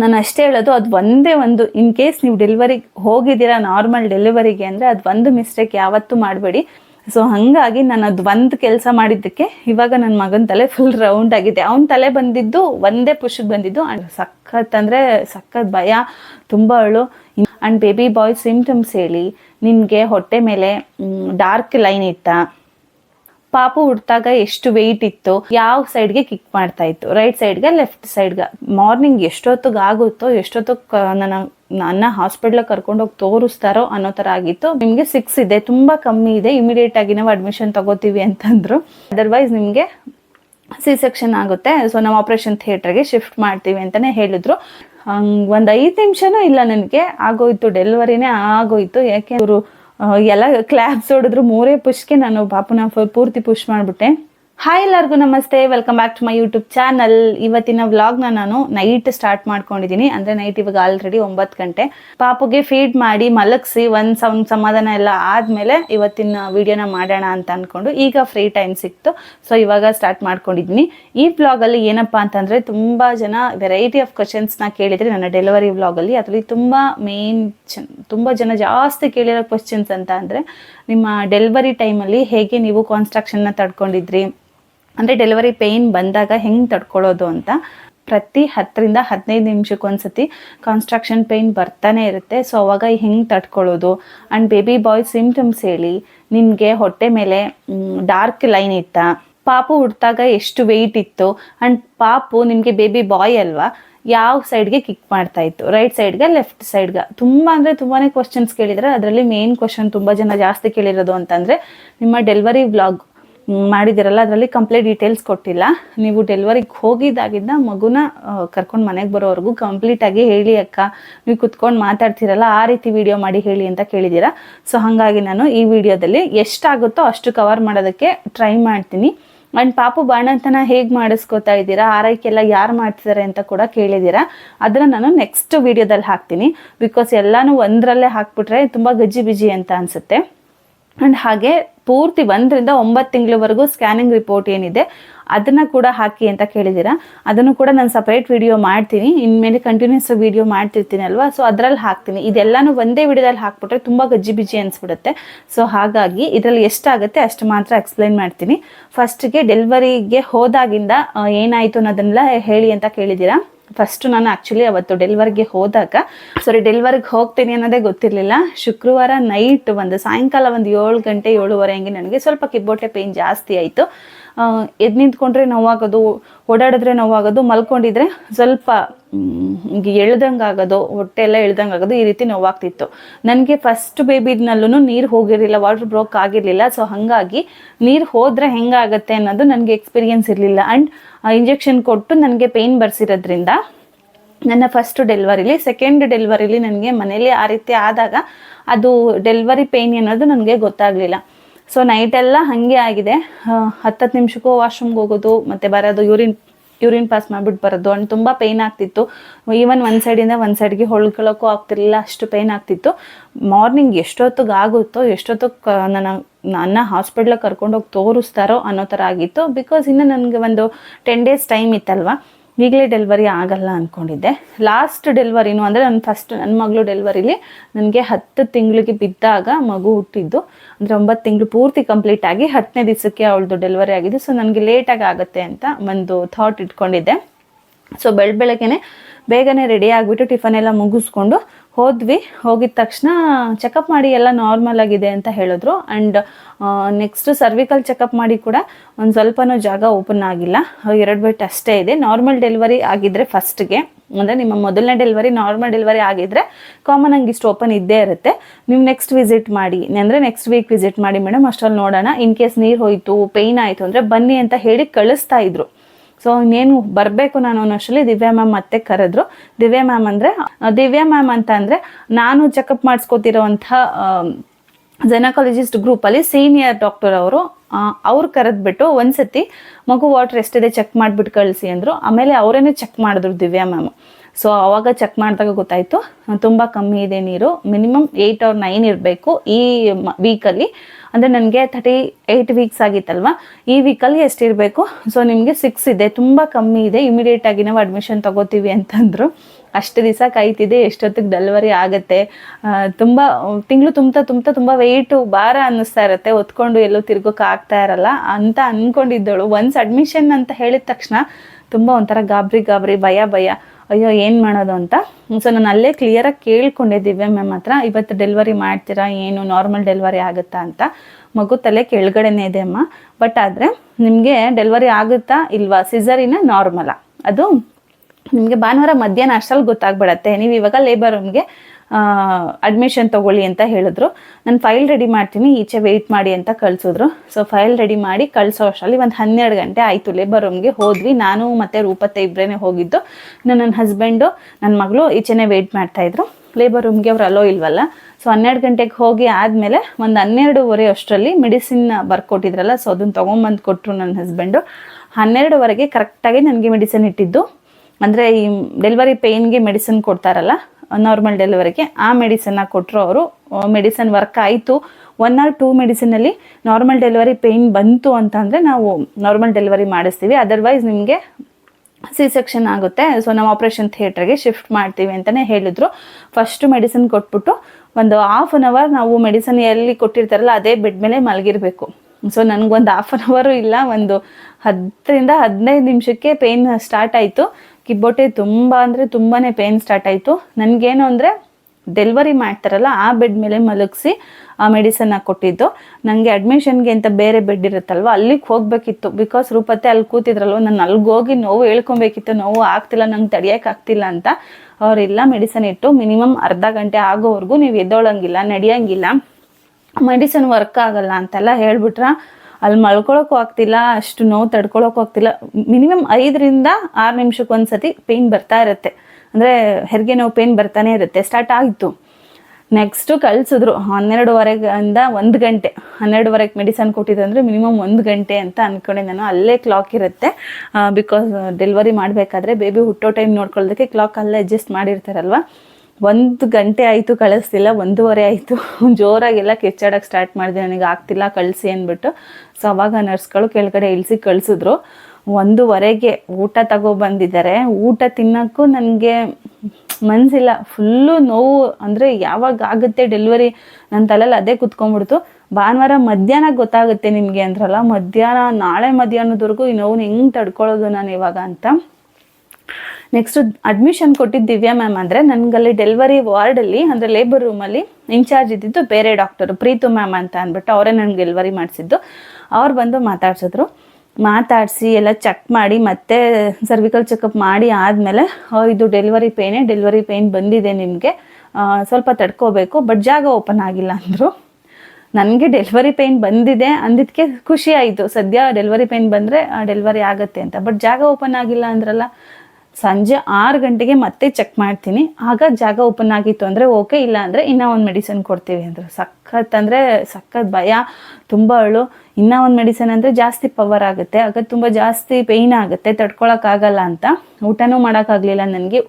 ನಾನು ಅಷ್ಟೇ ಹೇಳೋದು, ಅದು ಒಂದೇ ಒಂದು ಇನ್ ಕೇಸ್ ನೀವು ಡೆಲಿವರಿಗೆ ಹೋಗಿದ್ದೀರಾ ನಾರ್ಮಲ್ ಡೆಲಿವರಿಗೆ ಅಂದರೆ ಅದು ಒಂದು ಮಿಸ್ಟೇಕ್ ಯಾವತ್ತೂ ಮಾಡಬೇಡಿ. ಸೊ ಹಾಗಾಗಿ ನಾನು ಅದು ಒಂದು ಕೆಲಸ ಮಾಡಿದ್ದಕ್ಕೆ ಇವಾಗ ನನ್ನ ಮಗನ ತಲೆ ಫುಲ್ ರೌಂಡ್ ಆಗಿದೆ. ಅವನ ತಲೆ ಬಂದಿದ್ದು, ಒಂದೇ ಪುಷಕ್ಕೆ ಬಂದಿದ್ದು ಆ್ಯಂಡ್ ಸಖತ್ ಅಂದರೆ ಸಖತ್ ಭಯ, ತುಂಬ ಅಳು. ಆ್ಯಂಡ್ ಬೇಬಿ ಬಾಯ್ ಸಿಮ್ಟಮ್ಸ್ ಹೇಳಿ, ನಿನಗೆ ಹೊಟ್ಟೆ ಮೇಲೆ ಡಾರ್ಕ್ ಲೈನ್ ಇತ್ತಾ ಪಾಪು ಹುಡ್ತಾಗ ಎಷ್ಟು ವೆಯ್ಟ್ ಇತ್ತು ಯಾವ ಸೈಡ್ಗೆ ಕಿಕ್ ಮಾಡ್ತಾ ಇತ್ತು. ರೈಟ್ ಸೈಡ್ಗೆ ಲೆಫ್ಟ್ ಸೈಡ್ಗೆ ಮಾರ್ನಿಂಗ್ ಎಷ್ಟೊತ್ತಿಗೆ ಆಗುತ್ತೋ, ಎಷ್ಟೊತ್ತಿಗೆ ನನ್ನ ನನ್ನ ಹಾಸ್ಪಿಟ್ಲ್ ಕರ್ಕೊಂಡೋಗಿ ತೋರಿಸ್ತಾರೋ ಅನ್ನೋ ಥರ ಆಗಿತ್ತು. ನಿಮಗೆ ಸಿಕ್ಸ್ ಇದೆ, ತುಂಬ ಕಮ್ಮಿ ಇದೆ. ಇಮಿಡಿಯೇಟ್ ಆಗಿ ನಾವು ಅಡ್ಮಿಷನ್ ತಗೋತೀವಿ ಅಂತಂದ್ರು. ಅದರ್ವೈಸ್ ನಿಮಗೆ ಸಿ ಸೆಕ್ಷನ್ ಆಗುತ್ತೆ. ಸೊ ನಾವು ಆಪರೇಷನ್ ಥಿಯೇಟ್ರಿಗೆ ಶಿಫ್ಟ್ ಮಾಡ್ತೀವಿ ಅಂತಲೇ ಹೇಳಿದ್ರು. ಒಂದು ಐದು ನಿಮಿಷನೂ ಇಲ್ಲ ನನಗೆ. ಆಗೋಯ್ತು ಡೆಲಿವರಿನೇ ಆಗೋಯ್ತು. ಯಾಕೆ? ಅವರು ಎಲ್ಲ ಕ್ಲಾಪ್ಸ್ ಹೊಡೆದ್ರು ಮೂರೇ ಪುಷ್ಗೆ ನಾನು ಪಾಪುನ ಫುಲ್ ಪೂರ್ತಿ ಪುಷ್ ಮಾಡಿಬಿಟ್ಟೆ. ಹಾಯ್ ಎಲ್ಲರಿಗೂ ನಮಸ್ತೆ. Welcome back to my YouTube channel ಇವತ್ತಿನ ವ್ಲಾಗ್ನ ನಾನು ನೈಟ್ ಸ್ಟಾರ್ಟ್ ಮಾಡ್ಕೊಂಡಿದ್ದೀನಿ ಅಂದರೆ ನೈಟ್ ಇವಾಗ ಆಲ್ರೆಡಿ ಒಂಬತ್ತು ಗಂಟೆ. ಪಾಪುಗೆ ಫೀಡ್ ಮಾಡಿ ಮಲಗಿಸಿ ಒಂದು ಸೌಂಡ್ ಸಮಾಧಾನ ಎಲ್ಲ ಆದಮೇಲೆ ಇವತ್ತಿನ ವಿಡಿಯೋನ ಮಾಡೋಣ ಅಂತ ಅಂದ್ಕೊಂಡು ಈಗ ಫ್ರೀ ಟೈಮ್ ಸಿಕ್ತು. ಸೊ ಇವಾಗ ಸ್ಟಾರ್ಟ್ ಮಾಡ್ಕೊಂಡಿದ್ದೀನಿ ಈ ವ್ಲಾಗಲ್ಲಿ ಏನಪ್ಪ ಅಂತಂದರೆ ತುಂಬ ಜನ ವೆರೈಟಿ ಆಫ್ ಕ್ವಶನ್ಸ್ನ ಕೇಳಿದರೆ ನನ್ನ ಡೆಲಿವರಿ ವ್ಲಾಗಲ್ಲಿ ಅದರಲ್ಲಿ ತುಂಬ ಮೇನ್ ಚನ್ ತುಂಬ ಜನ ಜಾಸ್ತಿ ಕೇಳಿರೋ ಕ್ವಶನ್ಸ್ ಅಂತ ಅಂದರೆ ನಿಮ್ಮ ಡೆಲಿವರಿ ಟೈಮಲ್ಲಿ ಹೇಗೆ ನೀವು ಕಾನ್ಸ್ಟ್ರಕ್ಷನ್ನ ತಡ್ಕೊಂಡಿದ್ರಿ? ಅಂದರೆ ಡೆಲಿವರಿ ಪೇಯ್ನ್ ಬಂದಾಗ ಹೆಂಗೆ ತಡ್ಕೊಳ್ಳೋದು ಅಂತ ಪ್ರತಿ ಹತ್ತರಿಂದ ಹದಿನೈದು ನಿಮಿಷಕ್ಕೊಂದ್ಸತಿ ಕಾನ್ಸ್ಟ್ರಕ್ಷನ್ ಪೇಯ್ನ್ ಬರ್ತಾನೆ ಇರುತ್ತೆ. ಸೊ ಅವಾಗ ಹೆಂಗೆ ತಡ್ಕೊಳ್ಳೋದು ಆ್ಯಂಡ್ ಬೇಬಿ ಬಾಯ್ ಸಿಮ್ಟಮ್ಸ್ ಹೇಳಿ ನಿಮಗೆ ಹೊಟ್ಟೆ ಮೇಲೆ ಡಾರ್ಕ್ ಲೈನ್ ಇತ್ತಾ. ಪಾಪು ಹುಟ್ಟಿದಾಗ ಎಷ್ಟು ವೆಯ್ಟ್ ಇತ್ತು? ಆ್ಯಂಡ್ ಪಾಪು ನಿಮಗೆ ಬೇಬಿ ಬಾಯ್ ಅಲ್ವಾ? ಯಾವ ಸೈಡ್ಗೆ ಕಿಕ್ ಮಾಡ್ತಾ ಇತ್ತು? ರೈಟ್ ಸೈಡ್ಗೆ ಲೆಫ್ಟ್ ಸೈಡ್ಗೆ ತುಂಬ ಅಂದರೆ ತುಂಬಾ ಕ್ವಶನ್ಸ್ ಕೇಳಿದರೆ, ಅದರಲ್ಲಿ ಮೇನ್ ಕ್ವಶನ್ ತುಂಬ ಜನ ಜಾಸ್ತಿ ಕೇಳಿರೋದು ಅಂತಂದರೆ, ನಿಮ್ಮ ಡೆಲಿವರಿ ವ್ಲಾಗ್ ಮಾಡಿದಿರಲ್ಲ, ಅದರಲ್ಲಿ ಕಂಪ್ಲೀಟ್ ಡೀಟೇಲ್ಸ್ ಕೊಟ್ಟಿಲ್ಲ. ನೀವು ಡೆಲಿವರಿಗೆ ಹೋಗಿದ್ದಾಗಿದ್ದ ಮಗುನ ಕರ್ಕೊಂಡು ಮನೆಗೆ ಬರೋವರೆಗೂ ಕಂಪ್ಲೀಟಾಗಿ ಹೇಳಿ ಅಕ್ಕ, ನೀವು ಕುತ್ಕೊಂಡು ಮಾತಾಡ್ತಿರಲ್ಲ, ಆ ರೀತಿ ವಿಡಿಯೋ ಮಾಡಿ ಹೇಳಿ ಅಂತ ಕೇಳಿದ್ದೀರಾ ಸೊ ಹಾಗಾಗಿ ನಾನು ಈ ವಿಡಿಯೋದಲ್ಲಿ ಎಷ್ಟಾಗುತ್ತೋ ಅಷ್ಟು ಕವರ್ ಮಾಡೋದಕ್ಕೆ ಟ್ರೈ ಮಾಡ್ತೀನಿ. ಆ್ಯಂಡ್ ಪಾಪು ಬಾಣಂತನ ಹೇಗೆ ಮಾಡಿಸ್ಕೋತಾ ಇದ್ದೀರಾ, ಆರೈಕೆಲ್ಲ ಯಾರು ಮಾಡ್ತಿದ್ದಾರೆ ಅಂತ ಕೂಡ ಕೇಳಿದ್ದೀರಾ ಅದನ್ನು ನಾನು ನೆಕ್ಸ್ಟ್ ವಿಡಿಯೋದಲ್ಲಿ ಹಾಕ್ತೀನಿ. ಬಿಕಾಸ್ ಎಲ್ಲನೂ ಒಂದರಲ್ಲೇ ಹಾಕ್ಬಿಟ್ರೆ ತುಂಬ ಗಜ್ಜಿ ಬಿಜಿ ಅಂತ ಅನಿಸುತ್ತೆ. ಆ್ಯಂಡ್ ಹಾಗೆ ಪೂರ್ತಿ ಒಂದರಿಂದ ಒಂಬತ್ತು ತಿಂಗಳವರೆಗೂ ಸ್ಕ್ಯಾನಿಂಗ್ ರಿಪೋರ್ಟ್ ಏನಿದೆ, ಅದನ್ನು ಕೂಡ ಹಾಕಿ ಅಂತ ಕೇಳಿದ್ದೀರಾ? ಅದನ್ನು ಕೂಡ ನಾನು ಸಪ್ರೇಟ್ ವಿಡಿಯೋ ಮಾಡ್ತೀನಿ. ಇನ್ಮೇಲೆ ಕಂಟಿನ್ಯೂಸ್ ವಿಡಿಯೋ ಮಾಡ್ತಿರ್ತೀನಿ ಅಲ್ವಾ? ಸೊ ಅದರಲ್ಲಿ ಹಾಕ್ತೀನಿ. ಇದೆಲ್ಲನೂ ಒಂದೇ ವಿಡಿಯೋದಲ್ಲಿ ಹಾಕ್ಬಿಟ್ರೆ ತುಂಬ ಗಜ್ಜಿ ಬಿಜಿ ಅನಿಸ್ಬಿಡುತ್ತೆ. ಸೊ ಹಾಗಾಗಿ ಇದರಲ್ಲಿ ಎಷ್ಟಾಗುತ್ತೆ ಅಷ್ಟು ಮಾತ್ರ ಎಕ್ಸ್ಪ್ಲೈನ್ ಮಾಡ್ತೀನಿ. ಫಸ್ಟ್ಗೆ ಡೆಲಿವರಿಗೆ ಹೋದಾಗಿಂದ ಏನಾಯಿತು ಅನ್ನೋದನ್ನೆಲ್ಲ ಹೇಳಿ ಅಂತ ಕೇಳಿದ್ದೀರಾ? ಫಸ್ಟ್ ನಾನು ಆ್ಯಕ್ಚುಲಿ ಅವತ್ತು ಡೆಲ್ವರ್ಗೆ ಹೋದಾಗ ಸಾರಿ ಡೆಲಿವರಿಗೆ ಹೋಗ್ತೀನಿ ಅನ್ನೋದೇ ಗೊತ್ತಿರಲಿಲ್ಲ. ಶುಕ್ರವಾರ ನೈಟ್ ಒಂದು ಸಾಯಂಕಾಲ ಒಂದು ಏಳು ಗಂಟೆ ಏಳುವರೆ ಹಂಗೆ ನನಗೆ ಸ್ವಲ್ಪ ಕಿಬ್ಬೊಟ್ಟೆ ಪೇಯ್ನ್ ಜಾಸ್ತಿ ಆಯಿತು. ಎದ್ದು ನಿಂತ್ಕೊಂಡ್ರೆ ನೋವಾಗೋದು, ಓಡಾಡಿದ್ರೆ ನೋವಾಗೋದು, ಮಲ್ಕೊಂಡಿದ್ರೆ ಸ್ವಲ್ಪ ಎಳ್ದಂಗೆ ಆಗೋದು ಹೊಟ್ಟೆ ಎಲ್ಲ ಎಳ್ದಂಗೆ ಆಗೋದು ಈ ರೀತಿ ನೋವಾಗ್ತಿತ್ತು. ನನಗೆ ಫಸ್ಟ್ ಬೇಬಿದ್ನಲ್ಲೂ ನೀರು ಹೋಗಿರಲಿಲ್ಲ ವಾಟರ್ ಬ್ರೋಕ್ ಆಗಿರಲಿಲ್ಲ. ಸೊ ಹಾಗಾಗಿ ನೀರು ಹೋದರೆ ಹೆಂಗಾಗತ್ತೆ ಅನ್ನೋದು ನನಗೆ ಎಕ್ಸ್ಪೀರಿಯನ್ಸ್ ಇರಲಿಲ್ಲ. ಆ್ಯಂಡ್ ಇಂಜೆಕ್ಷನ್ ಕೊಟ್ಟು ನನಗೆ ಪೇಯ್ನ್ ಬರ್ಸಿರೋದ್ರಿಂದ ನನ್ನ ಫಸ್ಟ್ ಡೆಲಿವರಿಲಿ ಸೆಕೆಂಡ್ ಡೆಲಿವರಿಲಿ ನನಗೆ ಮನೇಲಿ ಆ ರೀತಿ ಆದಾಗ ಅದು ಡೆಲಿವರಿ ಪೇಯ್ನ್ ಅನ್ನೋದು ನನಗೆ ಗೊತ್ತಾಗಲಿಲ್ಲ. ಸೊ ನೈಟೆಲ್ಲ ಹಾಗೆ ಆಗಿದೆ. ಹತ್ತತ್ತು ನಿಮಿಷಕ್ಕೂ ವಾಶ್ರೂಮ್ಗೆ ಹೋಗೋದು, ಮತ್ತು ಬರೋದು ಯೂರಿನ್ ಯೂರಿನ್ ಪಾಸ್ ಮಾಡಿಬಿಟ್ಟು ಬರೋದು. ಅಂಡ್ ತುಂಬ ಪೇಯ್ನ್ ಆಗ್ತಿತ್ತು. ಈವನ್ ಒಂದು ಸೈಡಿಂದ ಒಂದು ಸೈಡ್ಗೆ ಹೊಳ್ಕೊಳ್ಳೋಕ್ಕೂ ಆಗ್ತಿರಲಿಲ್ಲ, ಅಷ್ಟು ಪೇಯ್ನ್ ಆಗ್ತಿತ್ತು. ಮಾರ್ನಿಂಗ್ ಎಷ್ಟೊತ್ತಿಗೆ ಆಗುತ್ತೋ, ಎಷ್ಟೊತ್ತಿಗೆ ನನ್ನ ನನ್ನ ಹಾಸ್ಪಿಟ್ಲಿಗೆ ಕರ್ಕೊಂಡೋಗಿ ತೋರಿಸ್ತಾರೋ ಅನ್ನೋ ಥರ ಆಗಿತ್ತು. ಬಿಕಾಸ್ ಇನ್ನು ನನಗೆ ಒಂದು ಟೆನ್ ಡೇಸ್ ಟೈಮ್ ಇತ್ತಲ್ವ. ಈಗಲೇ ಡೆಲಿವರಿ ಆಗಲ್ಲ ಅಂದ್ಕೊಂಡಿದ್ದೆ ಲಾಸ್ಟ್ ಡೆಲ್ವರಿನೂ ಅಂದರೆ ನನ್ನ ಫಸ್ಟ್ ನನ್ನ ಮಗಳು ಡೆಲಿವರಿಲಿ ನನಗೆ ಹತ್ತು ತಿಂಗಳಿಗೆ ಬಿದ್ದಾಗ ಮಗು ಹುಟ್ಟಿದ್ದು. ಅಂದರೆ ಒಂಬತ್ತು ತಿಂಗಳು ಪೂರ್ತಿ ಕಂಪ್ಲೀಟ್ ಆಗಿ ಹತ್ತನೇ ದಿವಸಕ್ಕೆ ಅವಳದು ಡೆಲಿವರಿ ಆಗಿದೆ ಸೊ ನನಗೆ ಲೇಟಾಗಿ ಆಗುತ್ತೆ ಅಂತ ಒಂದು ಥಾಟ್ ಇಟ್ಕೊಂಡಿದ್ದೆ. ಸೊ ಬೆಳ ಬೆಳಗ್ಗೆನೆ ಬೇಗನೆ ರೆಡಿ ಆಗಿಬಿಟ್ಟು ಟಿಫನ್ ಎಲ್ಲ ಮುಗಿಸ್ಕೊಂಡು ಹೋದ್ವಿ. ಹೋಗಿದ ತಕ್ಷಣ ಚೆಕಪ್ ಮಾಡಿ ಎಲ್ಲ ನಾರ್ಮಲ್ ಆಗಿದೆ ಅಂತ ಹೇಳಿದ್ರು. ಆ್ಯಂಡ್ ನೆಕ್ಸ್ಟ್ ಸರ್ವಿಕಲ್ ಚೆಕಪ್ ಮಾಡಿ ಕೂಡ ಒಂದು ಸ್ವಲ್ಪನೂ ಜಾಗ ಓಪನ್ ಆಗಿಲ್ಲ. ಎರಡು ಬೆಟ್ ಅಷ್ಟೇ ಇದೆ. ನಾರ್ಮಲ್ ಡೆಲಿವರಿ ಆಗಿದ್ರೆ ಫಸ್ಟ್ಗೆ ಅಂದರೆ ನಿಮ್ಮ ಮೊದಲನೇ ಡೆಲಿವರಿ ನಾರ್ಮಲ್ ಡೆಲಿವರಿ ಆಗಿದ್ರೆ ಕಾಮನ್ ಆಗಿ ಇಷ್ಟು ಓಪನ್ ಇದ್ದೇ ಇರುತ್ತೆ. ನೀವು ನೆಕ್ಸ್ಟ್ ವಿಸಿಟ್ ಮಾಡಿ. ಅಂದರೆ ನೆಕ್ಸ್ಟ್ ವೀಕ್ ವಿಸಿಟ್ ಮಾಡಿ ಮೇಡಮ್ ಅಷ್ಟರಲ್ಲಿ ನೋಡೋಣ. ಇನ್ ಕೇಸ್ ನೀರು ಹೋಯಿತು ಪೇಯ್ನ್ ಆಯಿತು ಅಂದರೆ ಬನ್ನಿ ಅಂತ ಹೇಳಿ ಕಳಿಸ್ತಾ ಇದ್ರು. ಸೊ ಇನ್ನೇನು ಬರಬೇಕು ನಾನು ಅನ್ನೋಷ್ಟರಲ್ಲಿ ದಿವ್ಯಾ ಮ್ಯಾಮ್ ಮತ್ತೆ ಕರೆದ್ರು. ದಿವ್ಯಾ ಮ್ಯಾಮ್ ಅಂದರೆ ದಿವ್ಯಾ ಮ್ಯಾಮ್ ಅಂತ ಅಂದರೆ, ನಾನು ಚೆಕಪ್ ಮಾಡಿಸ್ಕೋತಿರೋವಂಥ ಜೆನಕಾಲಜಿಸ್ಟ್ ಗ್ರೂಪಲ್ಲಿ ಸೀನಿಯರ್ ಡಾಕ್ಟರ್ ಅವರು ಅವ್ರು ಕರೆದ್ಬಿಟ್ಟು ಒಂದ್ಸತಿ ಮಗು ವಾಟರ್ ಎಷ್ಟಿದೆ ಚೆಕ್ ಮಾಡಿಬಿಟ್ಟು ಕಳಿಸಿ ಅಂದರು. ಆಮೇಲೆ ಅವರೇನೆ ಚೆಕ್ ಮಾಡಿದ್ರು ದಿವ್ಯಾ ಮ್ಯಾಮ್. ಸೊ ಅವಾಗ ಚೆಕ್ ಮಾಡಿದಾಗ ಗೊತ್ತಾಯಿತು ತುಂಬ ಕಮ್ಮಿ ಇದೆ ನೀರು ಮಿನಿಮಮ್ ಏಯ್ಟ್ ಆರ್ ನೈನ್ ಇರಬೇಕು ಈ ವೀಕಲ್ಲಿ ಅಂದರೆ ನನಗೆ ಥರ್ಟಿ ಏಯ್ಟ್ ವೀಕ್ಸ್ ಆಗಿತ್ತಲ್ವ? ಈ ವೀಕಲ್ಲಿ ಎಷ್ಟಿರಬೇಕು ಸೊ ನಿಮಗೆ ಸಿಕ್ಸ್ ಇದೆ, ತುಂಬ ಕಮ್ಮಿ ಇದೆ ಇಮಿಡಿಯೇಟ್ ಆಗಿ ನಾವು ಅಡ್ಮಿಷನ್ ತಗೋತೀವಿ ಅಂತಂದರು. ಅಷ್ಟು ದಿವಸ ಕಾಯ್ತಿದೆ, ಎಷ್ಟೊತ್ತಿಗೆ ಡೆಲಿವರಿ ಆಗುತ್ತೆ. ತುಂಬ, ತಿಂಗಳು ತುಂಬ್ತಾ ತುಂಬ್ತಾ ತುಂಬ ವೆಯ್ಟು ಭಾರ ಅನ್ನಿಸ್ತಾ ಇರುತ್ತೆ, ಹೊತ್ಕೊಂಡು ಎಲ್ಲೂ ತಿರ್ಗೋಕೆ ಆಗ್ತಾ ಇರಲ್ಲ ಅಂತ ಅಂದ್ಕೊಂಡಿದ್ದಳು ಒನ್ಸ್ ಅಡ್ಮಿಷನ್ ಅಂತ ಹೇಳಿದ ತಕ್ಷಣ ತುಂಬ ಒಂಥರ ಗಾಬರಿ ಗಾಬರಿ, ಭಯ ಭಯ. ಅಯ್ಯೋ, ಏನು ಮಾಡೋದು ಅಂತ. ಸೊ ನಾನು ಅಲ್ಲೇ ಕ್ಲಿಯರಾಗಿ ಕೇಳ್ಕೊಂಡೆ ದಿವ್ಯ ಮ್ಯಾಮ್ ಹತ್ರ, ಇವತ್ತು ಡೆಲಿವರಿ ಮಾಡ್ತೀರಾ, ಏನು ನಾರ್ಮಲ್ ಡೆಲಿವರಿ ಆಗುತ್ತಾ? ಅಂತ. ಮಗು ತಲೆ ಕೆಳಗಡೆನೇ ಇದೆ ಅಮ್ಮ. ಬಟ್ ಆದರೆ ನಿಮಗೆ ಡೆಲಿವರಿ ಆಗುತ್ತಾ ಇಲ್ವಾ? ಸಿಸರಿನ ನಾರ್ಮಲಾ ಅದು ನಿಮಗೆ ಭಾನುವಾರ ಮಧ್ಯಾಹ್ನ ಅಷ್ಟರಲ್ಲಿ ಗೊತ್ತಾಗ್ಬಿಡತ್ತೆ. ನೀವು ಇವಾಗ ಲೇಬರ್ ರೂಮ್ಗೆ ಅಡ್ಮಿಷನ್ ತಗೊಳ್ಳಿ ಅಂತ ಹೇಳಿದ್ರು. ನಾನು ಫೈಲ್ ರೆಡಿ ಮಾಡ್ತೀನಿ, ಈಚೆ ವೆಯ್ಟ್ ಮಾಡಿ ಅಂತ ಕಳಿಸಿದ್ರು. ಸೊ ಫೈಲ್ ರೆಡಿ ಮಾಡಿ ಕಳಿಸೋ ಅಷ್ಟರಲ್ಲಿ ಒಂದು ಹನ್ನೆರಡು ಗಂಟೆ ಆಯಿತು ಲೇಬರ್ ರೂಮ್ಗೆ ಹೋದ್ವಿ, ನಾನು ಮತ್ತು ರೂಪತ್ತೆ ಇಬ್ಬರೇ ಹೋಗಿದ್ದು. ನನ್ನ ಹಸ್ಬೆಂಡು ನನ್ನ ಮಗಳು ಈಚೆನೇ ವೆಯ್ಟ್ ಮಾಡ್ತಾಯಿದ್ರು ಲೇಬರ್ ರೂಮ್ಗೆ ಅವ್ರು ಅಲೋ ಇಲ್ವಲ್ಲ? ಸೊ ಹನ್ನೆರಡು ಗಂಟೆಗೆ ಹೋಗಿ ಆದಮೇಲೆ ಒಂದು ಹನ್ನೆರಡುವರೆ ಅಷ್ಟರಲ್ಲಿ ಮೆಡಿಸಿನ್ ಬರ್ಕೊಟ್ಟಿದ್ರಲ್ಲ ಸೊ ಅದನ್ನು ತೊಗೊಂಬಂದು ಕೊಟ್ಟರು ನನ್ನ ಹಸ್ಬೆಂಡು ಹನ್ನೆರಡುವರೆಗೆ ಕರೆಕ್ಟಾಗಿ ನನಗೆ ಮೆಡಿಸಿನ್ ಇಟ್ಟಿದ್ದು. ಅಂದರೆ ಈ ಡೆಲಿವರಿ ಪೇಯ್ನ್ಗೆ ಮೆಡಿಸಿನ್ ಕೊಡ್ತಾರಲ್ಲ ನಾರ್ಮಲ್ ಡೆಲಿವರಿಗೆ ಆ ಮೆಡಿಸನ್ನ ಕೊಟ್ಟರು ಅವರು. ಮೆಡಿಸನ್ ವರ್ಕ್ ಆಯಿತು. ಒನ್ ಆರ್ ಟೂ ಮೆಡಿಸಿನಲ್ಲಿ ನಾರ್ಮಲ್ ಡೆಲಿವರಿ ಪೇಯ್ನ್ ಬಂತು ಅಂತಂದರೆ ನಾವು ನಾರ್ಮಲ್ ಡೆಲಿವರಿ ಮಾಡಿಸ್ತೀವಿ. ಅದರ್ವೈಸ್ ನಿಮಗೆ ಸಿ ಸೆಕ್ಷನ್ ಆಗುತ್ತೆ. ಸೊ ನಾವು ಆಪ್ರೇಷನ್ ಥಿಯೇಟ್ರಿಗೆ ಶಿಫ್ಟ್ ಮಾಡ್ತೀವಿ ಅಂತಲೇ ಹೇಳಿದರು. ಫಸ್ಟ್ ಮೆಡಿಸಿನ್ ಕೊಟ್ಬಿಟ್ಟು ಒಂದು ಹಾಫ್ ಆನ್ ಅವರ್ ನಾವು ಮೆಡಿಸನ್ ಎಲ್ಲಿ ಕೊಟ್ಟಿರ್ತಾರಲ್ಲ ಅದೇ ಬೆಡ್ ಮೇಲೆ ಮಲಗಿರಬೇಕು. ಸೊ ನನಗೊಂದು ಹಾಫ್ ಆನ್ ಅವರು ಇಲ್ಲ, ಒಂದು ಹತ್ತರಿಂದ ಹದಿನೈದು ನಿಮಿಷಕ್ಕೆ ಪೇಯ್ನ್ ಸ್ಟಾರ್ಟ್ ಆಯಿತು. ಕಿಬ್ಬೊಟ್ಟೆ ತುಂಬ ಅಂದರೆ ತುಂಬಾ ಪೇಯ್ನ್ ಸ್ಟಾರ್ಟ್ ಆಯಿತು. ನನಗೇನು ಅಂದರೆ ಡೆಲಿವರಿ ಮಾಡ್ತಾರಲ್ಲ, ಆ ಬೆಡ್ ಮೇಲೆ ಮಲಗಿಸಿ ಆ ಮೆಡಿಸನ್ನ ಕೊಟ್ಟಿದ್ದು. ನನಗೆ ಅಡ್ಮಿಷನ್ಗೆ ಅಂತ ಬೇರೆ ಬೆಡ್ ಇರುತ್ತಲ್ವ, ಅಲ್ಲಿಗೆ ಹೋಗಬೇಕಿತ್ತು. ಬಿಕಾಸ್ ರೂಪತ್ತೆ ಅಲ್ಲಿ ಕೂತಿದ್ರಲ್ವ, ನಾನು ಅಲ್ಲಿಗೋಗಿ ನೋವು ಹೇಳ್ಕೊಬೇಕಿತ್ತು, ನೋವು ಆಗ್ತಿಲ್ಲ, ನಂಗೆ ತಡಿಯೋಕೆ ಆಗ್ತಿಲ್ಲ ಅಂತ ಅವರೆಲ್ಲ ಮೆಡಿಸನ್ ಇಟ್ಟು ಮಿನಿಮಮ್ ಅರ್ಧ ಗಂಟೆ ಆಗೋವರೆಗೂ ನೀವು ಎದ್ದೋಳಂಗಿಲ್ಲ, ನಡೆಯಂಗಿಲ್ಲ. ಮೆಡಿಸನ್ ವರ್ಕ್ ಆಗಲ್ಲ ಅಂತೆಲ್ಲ ಹೇಳ್ಬಿಟ್ರ. ಅಲ್ಲಿ ಮಲ್ಕೊಳಕ್ಕೂ ಆಗ್ತಿಲ್ಲ, ಅಷ್ಟು ನೋವು ತಡ್ಕೊಳಕ್ಕೂ ಆಗ್ತಿಲ್ಲ. ಮಿನಿಮಮ್ ಐದರಿಂದ ಆರು ನಿಮಿಷಕ್ಕೆ ಒಂದ್ಸತಿ ಪೇಯ್ನ್ ಬರ್ತಾ ಇರುತ್ತೆ. ಅಂದರೆ ಹೆರಿಗೆ ನೋವು ಪೇಯ್ನ್ ಬರ್ತಾನೆ ಇರುತ್ತೆ. ಸ್ಟಾರ್ಟ್ ಆಯಿತು. ನೆಕ್ಸ್ಟು ಕಳಿಸಿದ್ರು. ಹನ್ನೆರಡುವರೆಗಿಂದ ಒಂದು ಗಂಟೆ. ಹನ್ನೆರಡುವರೆಗೆ ಮೆಡಿಸನ್ ಕೊಟ್ಟಿದ್ರು ಅಂದರೆ ಮಿನಿಮಮ್ ಒಂದು ಗಂಟೆ ಅಂತ ಅಂದ್ಕೊಂಡೆ ನಾನು. ಅಲ್ಲೇ ಕ್ಲಾಕ್ ಇರುತ್ತೆ. ಬಿಕಾಸ್ ಡೆಲಿವರಿ ಮಾಡಬೇಕಾದ್ರೆ ಬೇಬಿ ಹುಟ್ಟೋ ಟೈಮ್ ನೋಡ್ಕೊಳ್ಳೋದಕ್ಕೆ ಕ್ಲಾಕ್ ಅಲ್ಲೇ ಅಡ್ಜಸ್ಟ್ ಮಾಡಿರ್ತಾರಲ್ವ? ಒಂದು ಗಂಟೆ ಆಯಿತು ಕಳಿಸ್ತಿಲ್ಲ, ಒಂದೂವರೆ ಆಯಿತು. ಜೋರಾಗೆಲ್ಲ ಕೆಚ್ಚಾಡಕ್ಕೆ ಸ್ಟಾರ್ಟ್ ಮಾಡಿದೆ, ನನಗೆ ಆಗ್ತಿಲ್ಲ, ಕಳಿಸಿ ಅಂದ್ಬಿಟ್ಟು. ಸೊ ಅವಾಗ ನರ್ಸ್ಗಳು ಕೆಳಗಡೆ ಇಳಿಸಿ ಕಳಿಸಿದ್ರು. ಒಂದೂವರೆಗೆ ಊಟ ತಗೊಬಂದಿದ್ದಾರೆ ಊಟ ತಿನ್ನೋಕ್ಕೂ ನನಗೆ ಮನಸ್ಸಿಲ್ಲ ಫುಲ್ಲು ನೋವು, ಅಂದರೆ ಯಾವಾಗ ಆಗುತ್ತೆ ಡೆಲಿವರಿ ನನ್ನ ತಲೆಯಲ್ಲಿ ಅದೇ ಕುತ್ಕೊಂಡ್ಬಿಡ್ತು. ಭಾನುವಾರ ಮಧ್ಯಾಹ್ನ ಗೊತ್ತಾಗುತ್ತೆ ನಿಮಗೆ ಅಂದ್ರಲ್ಲ, ಮಧ್ಯಾಹ್ನ, ನಾಳೆ ಮಧ್ಯಾಹ್ನದವರೆಗೂ ಈ ನೋವು ಹೆಂಗೆ ತಡ್ಕೊಳ್ಳೋದು ನಾನು ಇವಾಗ ಅಂತ. ನೆಕ್ಸ್ಟ್ ಅಡ್ಮಿಷನ್ ಕೊಟ್ಟಿದ್ದ ದಿವ್ಯಾ ಮ್ಯಾಮ್ ಅಂದ್ರೆ ನನಗಲ್ಲಿ ಡೆಲಿವರಿ ವಾರ್ಡಲ್ಲಿ, ಅಂದ್ರೆ ಲೇಬರ್ ರೂಮಲ್ಲಿ ಇನ್ಚಾರ್ಜ್ ಇದ್ದಿದ್ದು ಬೇರೆ ಡಾಕ್ಟರು ಪ್ರೀತು ಮ್ಯಾಮ್ ಅಂತ ಅಂದ್ಬಿಟ್ಟು ಅವರೇ ನನಗೆ ಡೆಲಿವರಿ ಮಾಡಿಸಿದ್ದು. ಅವ್ರು ಬಂದು ಮಾತಾಡ್ಸಿದ್ರು. ಮಾತಾಡಿಸಿ ಎಲ್ಲ ಚೆಕ್ ಮಾಡಿ ಮತ್ತೆ ಸರ್ವಿಕಲ್ ಚೆಕಪ್ ಮಾಡಿ ಆದಮೇಲೆ ಇದು ಡೆಲಿವರಿ ಪೇನ್ ಡೆಲಿವರಿ ಪೇನ್ ಬಂದಿದೆ ನಿಮಗೆ. ಸ್ವಲ್ಪ ತಡ್ಕೋಬೇಕು ಬಟ್ ಜಾಗ ಓಪನ್ ಆಗಿಲ್ಲ ಅಂದರು. ನನಗೆ ಡೆಲಿವರಿ ಪೇನ್ ಬಂದಿದೆ ಅಂದಿದ್ದಕ್ಕೆ ಖುಷಿ ಆಯಿತು. ಸದ್ಯ ಡೆಲಿವರಿ ಪೇನ್ ಬಂದರೆ ಡೆಲಿವರಿ ಆಗುತ್ತೆ ಅಂತ. ಬಟ್ ಜಾಗ ಓಪನ್ ಆಗಿಲ್ಲ ಅಂದ್ರಲ್ಲ ಸಂಜೆ ಆರು ಗಂಟೆಗೆ ಮತ್ತೆ ಚೆಕ್ ಮಾಡ್ತೀನಿ. ಆಗ ಜಾಗ ಓಪನ್ ಆಗಿತ್ತು ಅಂದರೆ ಓಕೆ ಇಲ್ಲ ಅಂದರೆ ಇನ್ನೂ ಒಂದು ಮೆಡಿಸಿನ್ ಕೊಡ್ತೀವಿ ಅಂದರು. ಸಖತ್ ಅಂದರೆ ಸಖತ್ ಭಯ, ತುಂಬ ಅಳು. ಇನ್ನೂ ಒಂದು ಮೆಡಿಸಿನ್ ಅಂದರೆ ಜಾಸ್ತಿ ಪವರ್ ಆಗುತ್ತೆ. ಆಗ ತುಂಬ ಜಾಸ್ತಿ ಪೇಯ್ನ್ ಆಗುತ್ತೆ. ತಡ್ಕೊಳಕ್ಕಾಗಲ್ಲ ಅಂತ. ಊಟನೂ ಮಾಡೋಕ್ಕಾಗಲಿಲ್ಲ ನನಗೆ.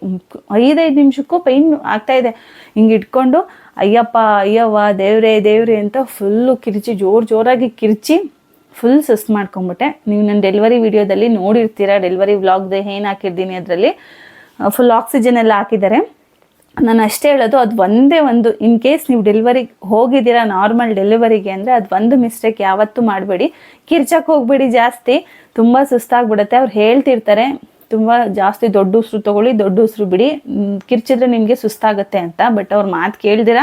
ಐದೈದು ನಿಮಿಷಕ್ಕೂ ಪೇಯ್ನ್ ಆಗ್ತಾಯಿದೆ ಹಿಂಗೆ ಇಟ್ಕೊಂಡು, ಅಯ್ಯಪ್ಪ, ಅಯ್ಯವ್ವ, ದೇವ್ರೇ, ದೇವ್ರೆ ಅಂತ ಫುಲ್ಲು ಕಿರ್ಚಿ, ಜೋರು ಜೋರಾಗಿ ಕಿರ್ಚಿ ಫುಲ್ ಸುಸ್ತು ಮಾಡ್ಕೊಂಬಿಟ್ಟೆ. ನೀವು ನನ್ನ ಡೆಲಿವರಿ ವಿಡಿಯೋದಲ್ಲಿ ನೋಡಿರ್ತೀರ ಡೆಲಿವರಿ ವ್ಲಾಗ್ದು ಏನು ಹಾಕಿದ್ದೀನಿ ಅದರಲ್ಲಿ. ಫುಲ್ ಆಕ್ಸಿಜನ್ ಎಲ್ಲ ಹಾಕಿದ್ದಾರೆ. ನಾನು ಅಷ್ಟೇ ಹೇಳೋದು, ಅದು ಒಂದೇ ಒಂದು ಇನ್ ಕೇಸ್ ನೀವು ಡೆಲಿವರಿಗೆ ಹೋಗಿದ್ದೀರಾ ನಾರ್ಮಲ್ ಡೆಲಿವರಿಗೆ ಅಂದರೆ ಅದು ಒಂದು ಮಿಸ್ಟೇಕ್ ಯಾವತ್ತೂ ಮಾಡಬೇಡಿ. ಕಿರ್ಚಕ್ಕೆ ಹೋಗಬೇಡಿ ಜಾಸ್ತಿ, ತುಂಬ ಸುಸ್ತಾಗ್ಬಿಡುತ್ತೆ. ಅವ್ರು ಹೇಳ್ತಿರ್ತಾರೆ, ತುಂಬ ಜಾಸ್ತಿ ದೊಡ್ಡ ಉಸಿರು ತೊಗೊಳ್ಳಿ, ದೊಡ್ಡ ಉಸಿರು ಬಿಡಿ. ಕಿರ್ಚಿದ್ರೆ ನಿಮಗೆ ಸುಸ್ತಾಗುತ್ತೆ ಅಂತ ಬಟ್ ಅವ್ರ ಮಾತು ಕೇಳ್ದಿರ.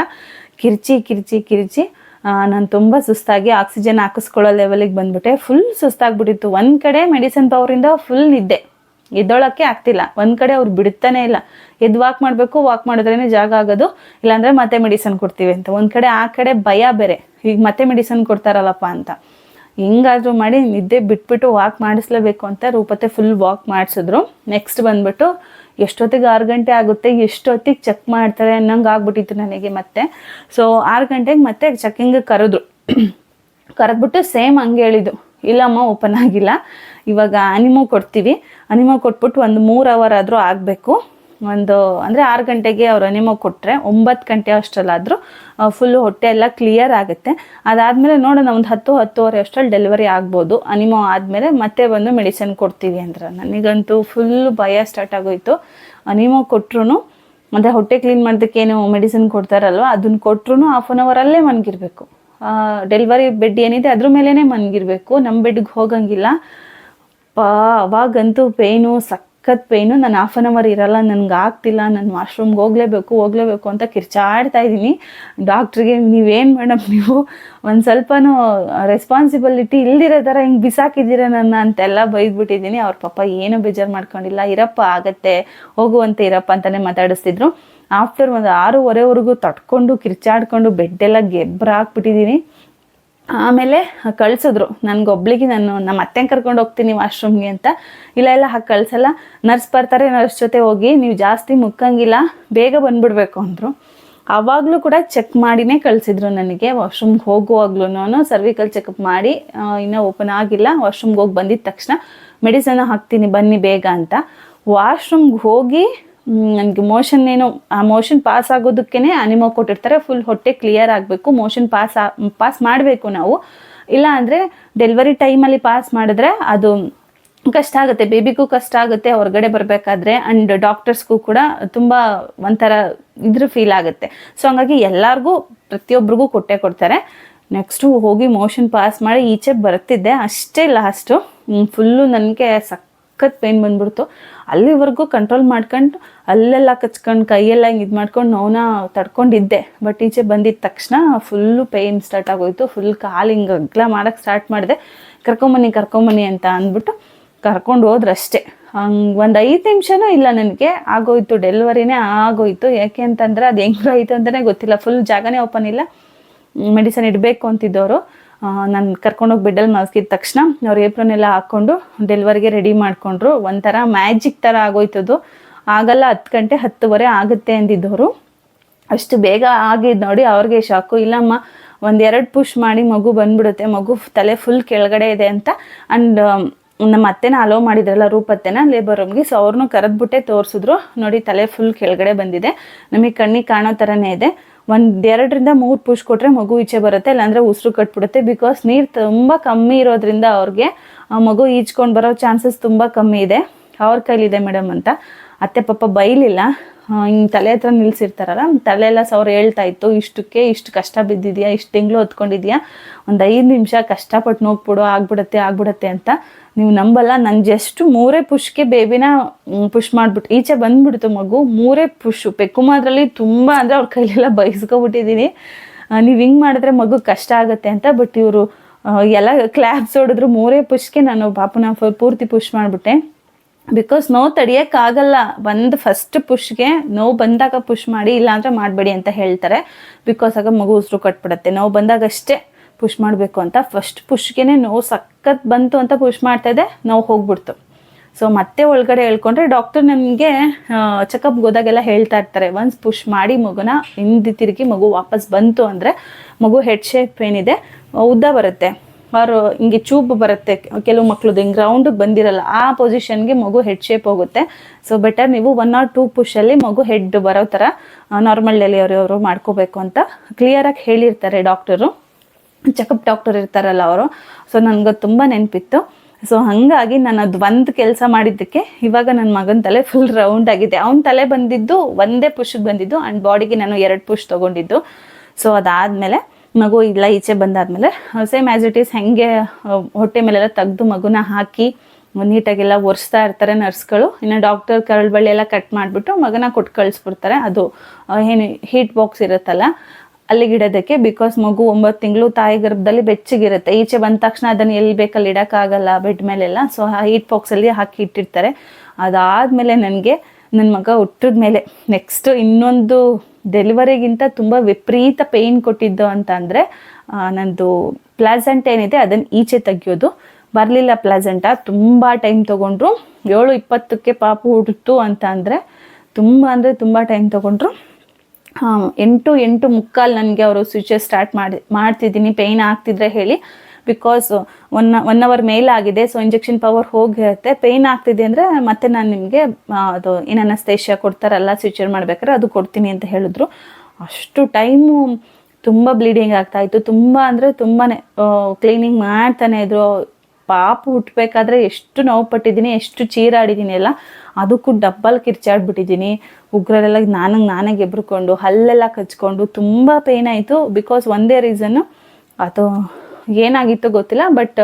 ಕಿರ್ಚಿ ಕಿರ್ಚಿ ಕಿರ್ಚಿ. ನಾನು ತುಂಬ ಸುಸ್ತಾಗಿ ಆಕ್ಸಿಜನ್ ಹಾಕಿಸ್ಕೊಳ್ಳೋ ಲೆವೆಲಿಗೆ ಬಂದ್ಬಿಟ್ಟೆ. ಫುಲ್ ಸುಸ್ತಾಗ್ಬಿಟ್ಟಿತ್ತು. ಒಂದು ಕಡೆ ಮೆಡಿಸಿನ್ ಪವರಿಂದ ಫುಲ್ ನಿದ್ದೆ. ಎದ್ದೊಳಕ್ಕೆ ಆಗ್ತಿಲ್ಲ. ಒಂದು ಕಡೆ ಅವ್ರು ಬಿಡ್ತಾನೆ ಇಲ್ಲ. ಎದ್ದು ವಾಕ್ ಮಾಡಬೇಕು ವಾಕ್ ಮಾಡಿದ್ರೇ ಜಾಗ ಆಗೋದು. ಇಲ್ಲಾಂದರೆ ಮತ್ತೆ ಮೆಡಿಸನ್ ಕೊಡ್ತೀವಿ ಅಂತ. ಒಂದು ಕಡೆ ಆ ಕಡೆ ಭಯ ಬೇರೆ. ಈಗ ಮತ್ತೆ ಮೆಡಿಸನ್ ಕೊಡ್ತಾರಲ್ಲಪ್ಪ ಅಂತ. ಹೆಂಗಾದರೂ ಮಾಡಿ ನಿದ್ದೆ ಬಿಟ್ಬಿಟ್ಟು ವಾಕ್ ಮಾಡಿಸ್ಲೇಬೇಕು ಅಂತ ರೂಪತೆ ಫುಲ್ ವಾಕ್ ಮಾಡಿಸಿದ್ರು. ನೆಕ್ಸ್ಟ್ ಬಂದ್ಬಿಟ್ಟು ಎಷ್ಟೊತ್ತಿಗೆ ಆರು ಗಂಟೆ ಆಗುತ್ತೆ, ಎಷ್ಟೊತ್ತಿಗೆ ಚೆಕ್ ಮಾಡ್ತಾರೆ ಅನ್ನಂಗೆ ಆಗ್ಬಿಟ್ಟಿತ್ತು ನನಗೆ ಮತ್ತೆ. ಸೊ ಆರು ಗಂಟೆಗೆ ಮತ್ತೆ ಚೆಕಿಂಗ್ ಕರೆದ್ರು. ಕರೆದ್ಬಿಟ್ಟು ಸೇಮ್ ಹಂಗೆ ಹೇಳಿದ್ದು. ಇಲ್ಲಮ್ಮ ಓಪನ್ ಆಗಿಲ್ಲ. ಇವಾಗ ಅನಿಮೋ ಕೊಡ್ತೀವಿ. ಅನಿಮೋ ಕೊಟ್ಬಿಟ್ಟು ಒಂದು ಮೂರು ಅವರ್ ಆದರೂ ಆಗಬೇಕು. ಒಂದು, ಅಂದರೆ ಆರು ಗಂಟೆಗೆ ಅವ್ರು ಅನಿಮೋ ಕೊಟ್ಟರೆ ಒಂಬತ್ತು ಗಂಟೆ ಅಷ್ಟರಲ್ಲಾದರೂ ಫುಲ್ಲು ಹೊಟ್ಟೆ ಎಲ್ಲ ಕ್ಲಿಯರ್ ಆಗುತ್ತೆ. ಅದಾದಮೇಲೆ ನೋಡೋಣ, ಒಂದು ಹತ್ತು, ಹತ್ತುವರೆ ಅಷ್ಟರಲ್ಲಿ ಡೆಲಿವರಿ ಆಗ್ಬೋದು. ಅನಿಮೋ ಆದಮೇಲೆ ಮತ್ತೆ ಬಂದು ಮೆಡಿಸಿನ್ ಕೊಡ್ತೀವಿ ಅಂದ್ರೆ. ನನಗಂತೂ ಫುಲ್ ಭಯ ಸ್ಟಾರ್ಟ್ ಆಗೋಯ್ತು. ಅನಿಮೋ ಕೊಟ್ರು ಅಂದರೆ ಹೊಟ್ಟೆ ಕ್ಲೀನ್ ಮಾಡೋದಕ್ಕೆ ಏನು ಮೆಡಿಸಿನ್ ಕೊಡ್ತಾರಲ್ವ ಅದನ್ನ ಕೊಟ್ರು ಹಾಫ್ ಆನ್ ಅವರಲ್ಲೇ ಮನ್ಗಿರ್ಬೇಕು. ಡೆಲಿವರಿ ಬೆಡ್ ಏನಿದೆ ಅದ್ರ ಮೇಲೇ ಮನ್ಗಿರ್ಬೇಕು. ನಮ್ಮ ಬೆಡ್ಗೆ ಹೋಗಂಗಿಲ್ಲ. ಪಾ, ಅವಾಗಂತೂ ಪೇಯ್ನು ಸಖತ್ ಪೇಯ್ನು ನಾನು ಹಾಫ್ ಆನ್ ಅವರ್ ಇರಲ್ಲ, ನನಗೆ ಆಗ್ತಿಲ್ಲ, ನಾನು ವಾಶ್ರೂಮ್ಗೆ ಹೋಗಲೇಬೇಕು ಹೋಗಲೇಬೇಕು ಅಂತ ಕಿರ್ಚಾಡ್ತಾ ಇದ್ದೀನಿ. ಡಾಕ್ಟ್ರಿಗೆ ನೀವೇನು ಮೇಡಮ್ ನೀವು, ಒಂದು ಸ್ವಲ್ಪನೂ ರೆಸ್ಪಾನ್ಸಿಬಿಲಿಟಿ ಇಲ್ದಿರೋ ಥರ ಹಿಂಗೆ ಬಿಸಾಕಿದ್ದೀರ ನನ್ನ ಅಂತೆಲ್ಲ ಬೈದ್ಬಿಟ್ಟಿದ್ದೀನಿ. ಅವ್ರ ಪಾಪ ಏನೂ ಬೇಜಾರು ಮಾಡ್ಕೊಂಡಿಲ್ಲ. ಇರಪ್ಪ, ಆಗತ್ತೆ, ಹೋಗುವಂತೆ ಇರಪ್ಪ ಅಂತಲೇ ಮಾತಾಡಿಸ್ತಿದ್ರು. ಆಫ್ಟರ್ ಒಂದು ಆರೂವರೆವರೆಗೂ ತಟ್ಕೊಂಡು, ಕಿರ್ಚಾಡ್ಕೊಂಡು, ಬೆಡ್ಡೆಲ್ಲ ಗೆಬ್ಬರ ಹಾಕ್ಬಿಟ್ಟಿದ್ದೀನಿ. ಆಮೇಲೆ ಕಳ್ಸಿದ್ರು. ನನಗೊಬ್ಳಿಗೆ ನಾನು ನಮ್ಮ ಅತ್ತೆನ ಕರ್ಕೊಂಡು ಹೋಗ್ತೀನಿ ವಾಶ್ರೂಮ್ಗೆ ಅಂತ. ಇಲ್ಲ ಇಲ್ಲ, ಹಾಗೆ ಕಳ್ಸಲ್ಲ. ನರ್ಸ್ ಬರ್ತಾರೆ, ನರ್ಸ್ ಜೊತೆ ಹೋಗಿ, ನೀವು ಜಾಸ್ತಿ ಮುಕ್ಕಂಗಿಲ್ಲ, ಬೇಗ ಬಂದ್ಬಿಡ್ಬೇಕು ಅಂದರು. ಆವಾಗಲೂ ಕೂಡ ಚೆಕ್ ಮಾಡಿನೇ ಕಳಿಸಿದ್ರು ನನಗೆ, ವಾಶ್ರೂಮ್ಗೆ ಹೋಗುವಾಗ್ಲೂ ಸರ್ವಿಕಲ್ ಚೆಕಪ್ ಮಾಡಿ ಇನ್ನೂ ಓಪನ್ ಆಗಿಲ್ಲ. ವಾಶ್ರೂಮ್ಗೆ ಹೋಗಿ ಬಂದಿದ್ದ ತಕ್ಷಣ, ಮೆಡಿಸನ್ ಹಾಕ್ತೀನಿ, ಬನ್ನಿ ಬೇಗ ಅಂತ. ವಾಶ್ರೂಮ್ಗೆ ಹೋಗಿ ನನಗೆ ಮೋಷನ್ ಏನು, ಆ ಮೋಷನ್ ಪಾಸ್ ಆಗೋದಕ್ಕೇ ಅನಿಮೋ ಕೊಟ್ಟಿರ್ತಾರೆ ಫುಲ್ ಹೊಟ್ಟೆ ಕ್ಲಿಯರ್ ಆಗಬೇಕು ಮೋಷನ್ ಪಾಸ್ ಪಾಸ್ ಮಾಡಬೇಕು ನಾವು. ಇಲ್ಲ ಅಂದರೆ ಡೆಲಿವರಿ ಟೈಮಲ್ಲಿ ಪಾಸ್ ಮಾಡಿದ್ರೆ ಅದು ಕಷ್ಟ ಆಗುತ್ತೆ ಬೇಬಿಗೂ ಕಷ್ಟ ಆಗುತ್ತೆ, ಹೊರಗಡೆ ಬರಬೇಕಾದ್ರೆ ಆ್ಯಂಡ್ ಡಾಕ್ಟರ್ಸ್ಗೂ ಕೂಡ ತುಂಬ ಒಂಥರ ಇದ್ರ ಫೀಲ್ ಆಗುತ್ತೆ. ಸೊ ಹಂಗಾಗಿ ಎಲ್ಲರಿಗೂ ಪ್ರತಿಯೊಬ್ಬರಿಗೂ ಕೊಟ್ಟೆ ಕೊಡ್ತಾರೆ. ನೆಕ್ಸ್ಟು ಹೋಗಿ ಮೋಷನ್ ಪಾಸ್ ಮಾಡಿ ಈಚೆ ಬರ್ತಿದ್ದೆ, ಅಷ್ಟೇ ಲಾಸ್ಟು ಫುಲ್ಲು ನನಗೆ ಸಖತ್ ಪೇನ್ ಬಂದ್ಬಿಡ್ತು. ಅಲ್ಲಿವರೆಗೂ ಕಂಟ್ರೋಲ್ ಮಾಡ್ಕೊಂಡು, ಅಲ್ಲೆಲ್ಲ ಕಚ್ಕೊಂಡು, ಕೈಯೆಲ್ಲ ಹಿಂಗೆ ಇದು ಮಾಡ್ಕೊಂಡು ನೋವನ್ನ ತಡ್ಕೊಂಡಿದ್ದೆ. ಬಟ್ ಈಚೆ ಬಂದಿದ್ದ ತಕ್ಷಣ ಫುಲ್ಲು ಪೇಯ್ನ್ ಸ್ಟಾರ್ಟ್ ಆಗೋಯ್ತು. ಫುಲ್ ಕಾಲು ಹಿಂಗೆ ಅಗ್ಲ ಮಾಡೋಕ್ಕೆ ಸ್ಟಾರ್ಟ್ ಮಾಡಿದೆ. ಕರ್ಕೊಂಬನ್ನಿ ಕರ್ಕೊಂಬನ್ನಿ ಅಂತ ಅಂದ್ಬಿಟ್ಟು ಕರ್ಕೊಂಡು ಹೋದ್ರೆ ಅಷ್ಟೇ ಹಂಗೆ ಒಂದು ಐದು ನಿಮಿಷನೂ ಇಲ್ಲ ನನಗೆ. ಆಗೋಯ್ತು ಡೆಲಿವರಿನೇ ಆಗೋಯ್ತು. ಯಾಕೆ ಅಂತಂದ್ರೆ ಅದು ಹೆಂಗಾಯ್ತು ಅಂತಲೇ ಗೊತ್ತಿಲ್ಲ. ಫುಲ್ ಜಾಗನೇ ಓಪನ್ ಇಲ್ಲ. ಮೆಡಿಸನ್ ಇಡಬೇಕು ಅಂತಿದ್ದವರು ನಾನು ಕರ್ಕೊಂಡೋಗಿ ಬೆಡ್ಡಲ್ಲಿ ಮಲಗಿದ ತಕ್ಷಣ ಅವ್ರು ಏಪ್ರನ್ ಎಲ್ಲ ಹಾಕ್ಕೊಂಡು ಡೆಲಿವರಿಗೆ ರೆಡಿ ಮಾಡಿಕೊಂಡ್ರು. ಒಂಥರ ಮ್ಯಾಜಿಕ್ ಥರ ಆಗೋಯ್ತದು ಆಗಲ್ಲ, ಹತ್ತು ಗಂಟೆ ಹತ್ತುವರೆ ಆಗುತ್ತೆ ಅಂದಿದ್ದವರು. ಅಷ್ಟು ಬೇಗ ಆಗಿದ್ದು ನೋಡಿ ಅವ್ರಿಗೆ ಶಾಕು. ಇಲ್ಲಮ್ಮ ಒಂದೆರಡು ಪುಷ್ ಮಾಡಿ ಮಗು ಬಂದ್ಬಿಡುತ್ತೆ. ಮಗು ತಲೆ ಫುಲ್ ಕೆಳಗಡೆ ಇದೆ ಅಂತ. ಆ್ಯಂಡ್ ನಮ್ಮ ಅತ್ತೆನ ಅಲೋ ಮಾಡಿದ್ರಲ್ಲ ರೂಪತ್ತೆನ ಲೇಬರ್ ರೂಮ್ಗೆ ಸೊ ಅವ್ರನ್ನೂ ಕರೆದ್ಬಿಟ್ಟೆ ತೋರಿಸಿದ್ರು. ನೋಡಿ, ತಲೆ ಫುಲ್ ಕೆಳಗಡೆ ಬಂದಿದೆ. ನಮಗೆ ಕಣ್ಣಿಗೆ ಕಾಣೋ ಥರನೇ ಇದೆ. ಒಂದು ಎರಡರಿಂದ ಮೂರು ಪುಷ್ ಕೊಟ್ಟರೆ ಮಗು ಈಚೆ ಬರುತ್ತೆ, ಇಲ್ಲಾಂದರೆ ಉಸಿರು ಕಟ್ಬಿಡುತ್ತೆ. ಬಿಕಾಸ್ ನೀರು ತುಂಬ ಕಮ್ಮಿ ಇರೋದ್ರಿಂದ ಅವ್ರಿಗೆ ಮಗು ಈಜ್ಕೊಂಡು ಬರೋ ಚಾನ್ಸಸ್ ತುಂಬ ಕಮ್ಮಿ ಇದೆ. ಅವ್ರ ಕೈಲಿದೆ ಮೇಡಮ್ ಅಂತ. ಅತ್ತೆ ಪಾಪ ಬೈಲಿಲ್ಲ. ಹಿಂಗೆ ತಲೆ ಹತ್ರ ನಿಲ್ಸಿರ್ತಾರಲ್ಲ ತಲೆ ಎಲ್ಲ ಸಾವಿರ ಹೇಳ್ತಾ ಇತ್ತು, ಇಷ್ಟಕ್ಕೆ ಇಷ್ಟು ಕಷ್ಟ ಬಿದ್ದಿದ್ಯಾ, ಇಷ್ಟು ತಿಂಗಳು ಹೊತ್ಕೊಂಡಿದ್ಯಾ? ಒಂದು ಐದು ನಿಮಿಷ ಕಷ್ಟಪಟ್ಟು ನೋಡ್ಬಿಡು, ಆಗ್ಬಿಡತ್ತೆ ಆಗ್ಬಿಡತ್ತೆ ಅಂತ ನೀವು ನಂಬಲ್ಲ. ನಾನು ಜಸ್ಟ್ ಮೂರೇ ಪುಷ್ಗೆ ಬೇಬಿನ ಪುಷ್ ಮಾಡಿಬಿಟ್ಟು ಈಚೆ ಬಂದ್ಬಿಡ್ತು ಮಗು, ಮೂರೇ ಪುಷು. ಪೆಕ್ಕುಮಾದ್ರಲ್ಲಿ ತುಂಬ ಅಂದರೆ ಅವ್ರ ಕೈಲೆಲ್ಲ ಬೈಸ್ಕೊಬಿಟ್ಟಿದ್ದೀನಿ ನೀವು ಹಿಂಗೆ ಮಾಡಿದ್ರೆ ಮಗು ಕಷ್ಟ ಆಗುತ್ತೆ ಅಂತ, ಬಟ್ ಇವರು ಎಲ್ಲ ಕ್ಲ್ಯಾಬ್ಸ್ ಹೊಡೆದ್ರು, ಮೂರೇ ಪುಷ್ಗೆ ನಾನು ಪಾಪನ ಫುಲ್ ಪೂರ್ತಿ ಪುಷ್ ಮಾಡಿಬಿಟ್ಟೆ. ಬಿಕಾಸ್ ನೋವು ತಡಿಯೋಕ್ಕಾಗಲ್ಲ. ಒಂದು ಫಸ್ಟ್ ಪುಷ್ಗೆ ನೋವು ಬಂದಾಗ ಪುಷ್ ಮಾಡಿ, ಇಲ್ಲಾಂದ್ರೆ ಮಾಡಬೇಡಿ ಅಂತ ಹೇಳ್ತಾರೆ. ಬಿಕಾಸ್ ಆಗ ಮಗು ಉಸಿರು ಕಟ್ಬಿಡುತ್ತೆ. ನೋವು ಬಂದಾಗ ಅಷ್ಟೇ ಪುಷ್ ಮಾಡಬೇಕು ಅಂತ. ಫಸ್ಟ್ ಪುಷ್ಗೆ ನೋವು ಸಖತ್ ಬಂತು ಅಂತ ಪುಷ್ ಇದೆ. ನೋವು ಹೋಗ್ಬಿಡ್ತು. ಸೊ ಮತ್ತೆ ಒಳಗಡೆ ಹೇಳ್ಕೊಂಡ್ರೆ ಡಾಕ್ಟರ್ ನಮಗೆ ಚೆಕಪ್ಗೆ ಹೋದಾಗೆಲ್ಲ ಹೇಳ್ತಾ ಇರ್ತಾರೆ. ಒನ್ಸ್ ಪುಷ್ ಮಾಡಿ ಮಗುನ ಹಿಂದೆ ತಿರುಗಿ ಮಗು ವಾಪಸ್ ಬಂತು ಅಂದರೆ ಮಗು ಹೆಡ್ ಶೇಪ್ ಏನಿದೆ, ಉದ್ದ ಬರುತ್ತೆ. ಅವರು ಹಿಂಗೆ ಚೂಬ್ ಬರುತ್ತೆ. ಕೆಲವು ಮಕ್ಳದ್ದು ಹಿಂಗೆ ರೌಂಡಿಗೆ ಬಂದಿರಲ್ಲ, ಆ ಪೊಸಿಷನ್ಗೆ ಮಗು ಹೆಡ್ ಶೇಪ್ ಹೋಗುತ್ತೆ. ಸೊ ಬೆಟರ್ ನೀವು ಒನ್ ಆರ್ ಟೂ ಪುಷಲ್ಲಿ ಮಗು ಹೆಡ್ ಬರೋ ಥರ ನಾರ್ಮಲ್ ಡೆಲಿವರಿ ಅವರು ಮಾಡ್ಕೋಬೇಕು ಅಂತ ಕ್ಲಿಯರಾಗಿ ಹೇಳಿರ್ತಾರೆ ಡಾಕ್ಟರು ಚೆಕಪ್ ಡಾಕ್ಟರ್ ಇರ್ತಾರಲ್ಲ ಅವರು. ಸೊ ನನಗೆ ತುಂಬ ನೆನಪಿತ್ತು. ಸೊ ಹಾಗಾಗಿ ನಾನು ಅದು ಒಂದು ಕೆಲಸ ಮಾಡಿದ್ದಕ್ಕೆ ಇವಾಗ ನನ್ನ ಮಗನ ತಲೆ ಫುಲ್ ರೌಂಡ್ ಆಗಿದೆ. ಅವನ ತಲೆ ಬಂದಿದ್ದು ಒಂದೇ ಪುಷ್ಗೆ ಬಂದಿದ್ದು ಆ್ಯಂಡ್ ಬಾಡಿಗೆ ನಾನು ಎರಡು ಪುಷ್ ತೊಗೊಂಡಿದ್ದು. ಸೊ ಅದಾದಮೇಲೆ ಮಗು ಇಲ್ಲ, ಈಚೆ ಬಂದಾದಮೇಲೆ ಸೇಮ್ ಆ್ಯಸ್ ಇಟ್ ಈಸ್ ಹೆಂಗೆ ಹೊಟ್ಟೆ ಮೇಲೆಲ್ಲ ತೆಗೆದು ಮಗುನ ಹಾಕಿ, ನೀಟಾಗೆಲ್ಲ ಒರೆಸ್ತಾ ಇರ್ತಾರೆ ನರ್ಸ್ಗಳು. ಇನ್ನು ಡಾಕ್ಟರ್ ಕರಳ್ಬಳ್ಳಿ ಎಲ್ಲ ಕಟ್ ಮಾಡಿಬಿಟ್ಟು ಮಗನ ಕೊಟ್ಟು ಕಳಿಸ್ಬಿಡ್ತಾರೆ. ಅದು ಏನು ಹೀಟ್ ಬಾಕ್ಸ್ ಇರುತ್ತಲ್ಲ ಅಲ್ಲಿಗೆ ಇಡೋದಕ್ಕೆ ಬಿಕಾಸ್ ಮಗು ಒಂಬತ್ತು ತಿಂಗಳು ತಾಯಿ ಗರ್ಭದಲ್ಲಿ ಬೆಚ್ಚಗಿರುತ್ತೆ. ಈಚೆ ಬಂದ ತಕ್ಷಣ ಅದನ್ನು ಎಲ್ಲಿ ಬೇಕಲ್ಲಿ ಇಡೋಕ್ಕಾಗಲ್ಲ ಬೆಡ್ ಮೇಲೆಲ್ಲ. ಸೊ ಆ ಹೀಟ್ ಬಾಕ್ಸಲ್ಲಿ ಹಾಕಿ ಇಟ್ಟಿರ್ತಾರೆ. ಅದಾದಮೇಲೆ ನನಗೆ ನನ್ನ ಮಗ ಹುಟ್ಟಿದ ಮೇಲೆ ನೆಕ್ಸ್ಟ್ ಇನ್ನೊಂದು ಡೆಲಿವರಿಗಿಂತ ತುಂಬ ವಿಪರೀತ ಪೇಯ್ನ್ ಕೊಟ್ಟಿದ್ದು ಅಂತ ಅಂದರೆ ನಂದು ಪ್ಲಾಸೆಂಟ್ ಏನಿದೆ ಅದನ್ನು ಈಚೆ ತೆಗಿಯೋದು. ಬರಲಿಲ್ಲ ಪ್ಲಾಸೆಂಟ, ತುಂಬ ಟೈಮ್ ತೊಗೊಂಡ್ರು. ಏಳು ಇಪ್ಪತ್ತಕ್ಕೆ ಪಾಪ ಹುಡ್ತು ಅಂತ ಅಂದರೆ, ತುಂಬ ಅಂದರೆ ತುಂಬ ಟೈಮ್ ತೊಗೊಂಡ್ರು. ಎಂಟು ಎಂಟು ಮುಕ್ಕಾಲು ನನಗೆ ಅವರು ಸ್ವಿಚಸ್ ಸ್ಟಾರ್ಟ್ ಮಾಡಿ, ಮಾಡ್ತಿದ್ದೀನಿ, ಪೇಯ್ನ್ ಆಗ್ತಿದ್ರೆ ಹೇಳಿ. ಬಿಕಾಸ್ ಒನ್ ಒನ್ ಅವರ್ ಮೇಲೆ ಆಗಿದೆ ಸೊ ಇಂಜೆಕ್ಷನ್ ಪವರ್ ಹೋಗಿರುತ್ತೆ. ಪೇಯ್ನ್ ಆಗ್ತಿದೆ ಅಂದರೆ ಮತ್ತೆ ನಾನು ನಿಮಗೆ ಅದು ಏನನ್ನ ಅನಸ್ತೇಷ್ಯ ಕೊಡ್ತಾರಲ್ಲ ಸ್ವಿಚರ್ ಮಾಡ್ಬೇಕಾದ್ರೆ ಅದು ಕೊಡ್ತೀನಿ ಅಂತ ಹೇಳಿದ್ರು. ಅಷ್ಟು ಟೈಮು ತುಂಬ ಬ್ಲೀಡಿಂಗ್ ಆಗ್ತಾಯಿತ್ತು ತುಂಬ ಅಂದರೆ ತುಂಬಾ ಕ್ಲೀನಿಂಗ್ ಮಾಡ್ತಾನೆ ಇದ್ರು. ಪಾಪ ಹುಟ್ಟಬೇಕಾದ್ರೆ ಎಷ್ಟು ನೋವು ಪಟ್ಟಿದ್ದೀನಿ, ಎಷ್ಟು ಚೀರಾಡಿದ್ದೀನಿ ಎಲ್ಲ. ಅದಕ್ಕೂ ಡಬ್ಬಲ್ ಕಿರ್ಚಾಡ್ಬಿಟ್ಟಿದ್ದೀನಿ. ಉಗ್ರರೆಲ್ಲ ನಾನಂಗೆ ನಾನೇ ಗೆಬ್ರುಕೊಂಡು, ಹಲ್ಲೆಲ್ಲ ಕಚ್ಕೊಂಡು, ತುಂಬ ಪೇಯ್ನ್ ಆಯಿತು. ಬಿಕಾಸ್ ಒಂದೇ ರೀಸನ್ನು ಅದು ಏನಾಗಿತ್ತು ಗೊತ್ತಿಲ್ಲ ಬಟ್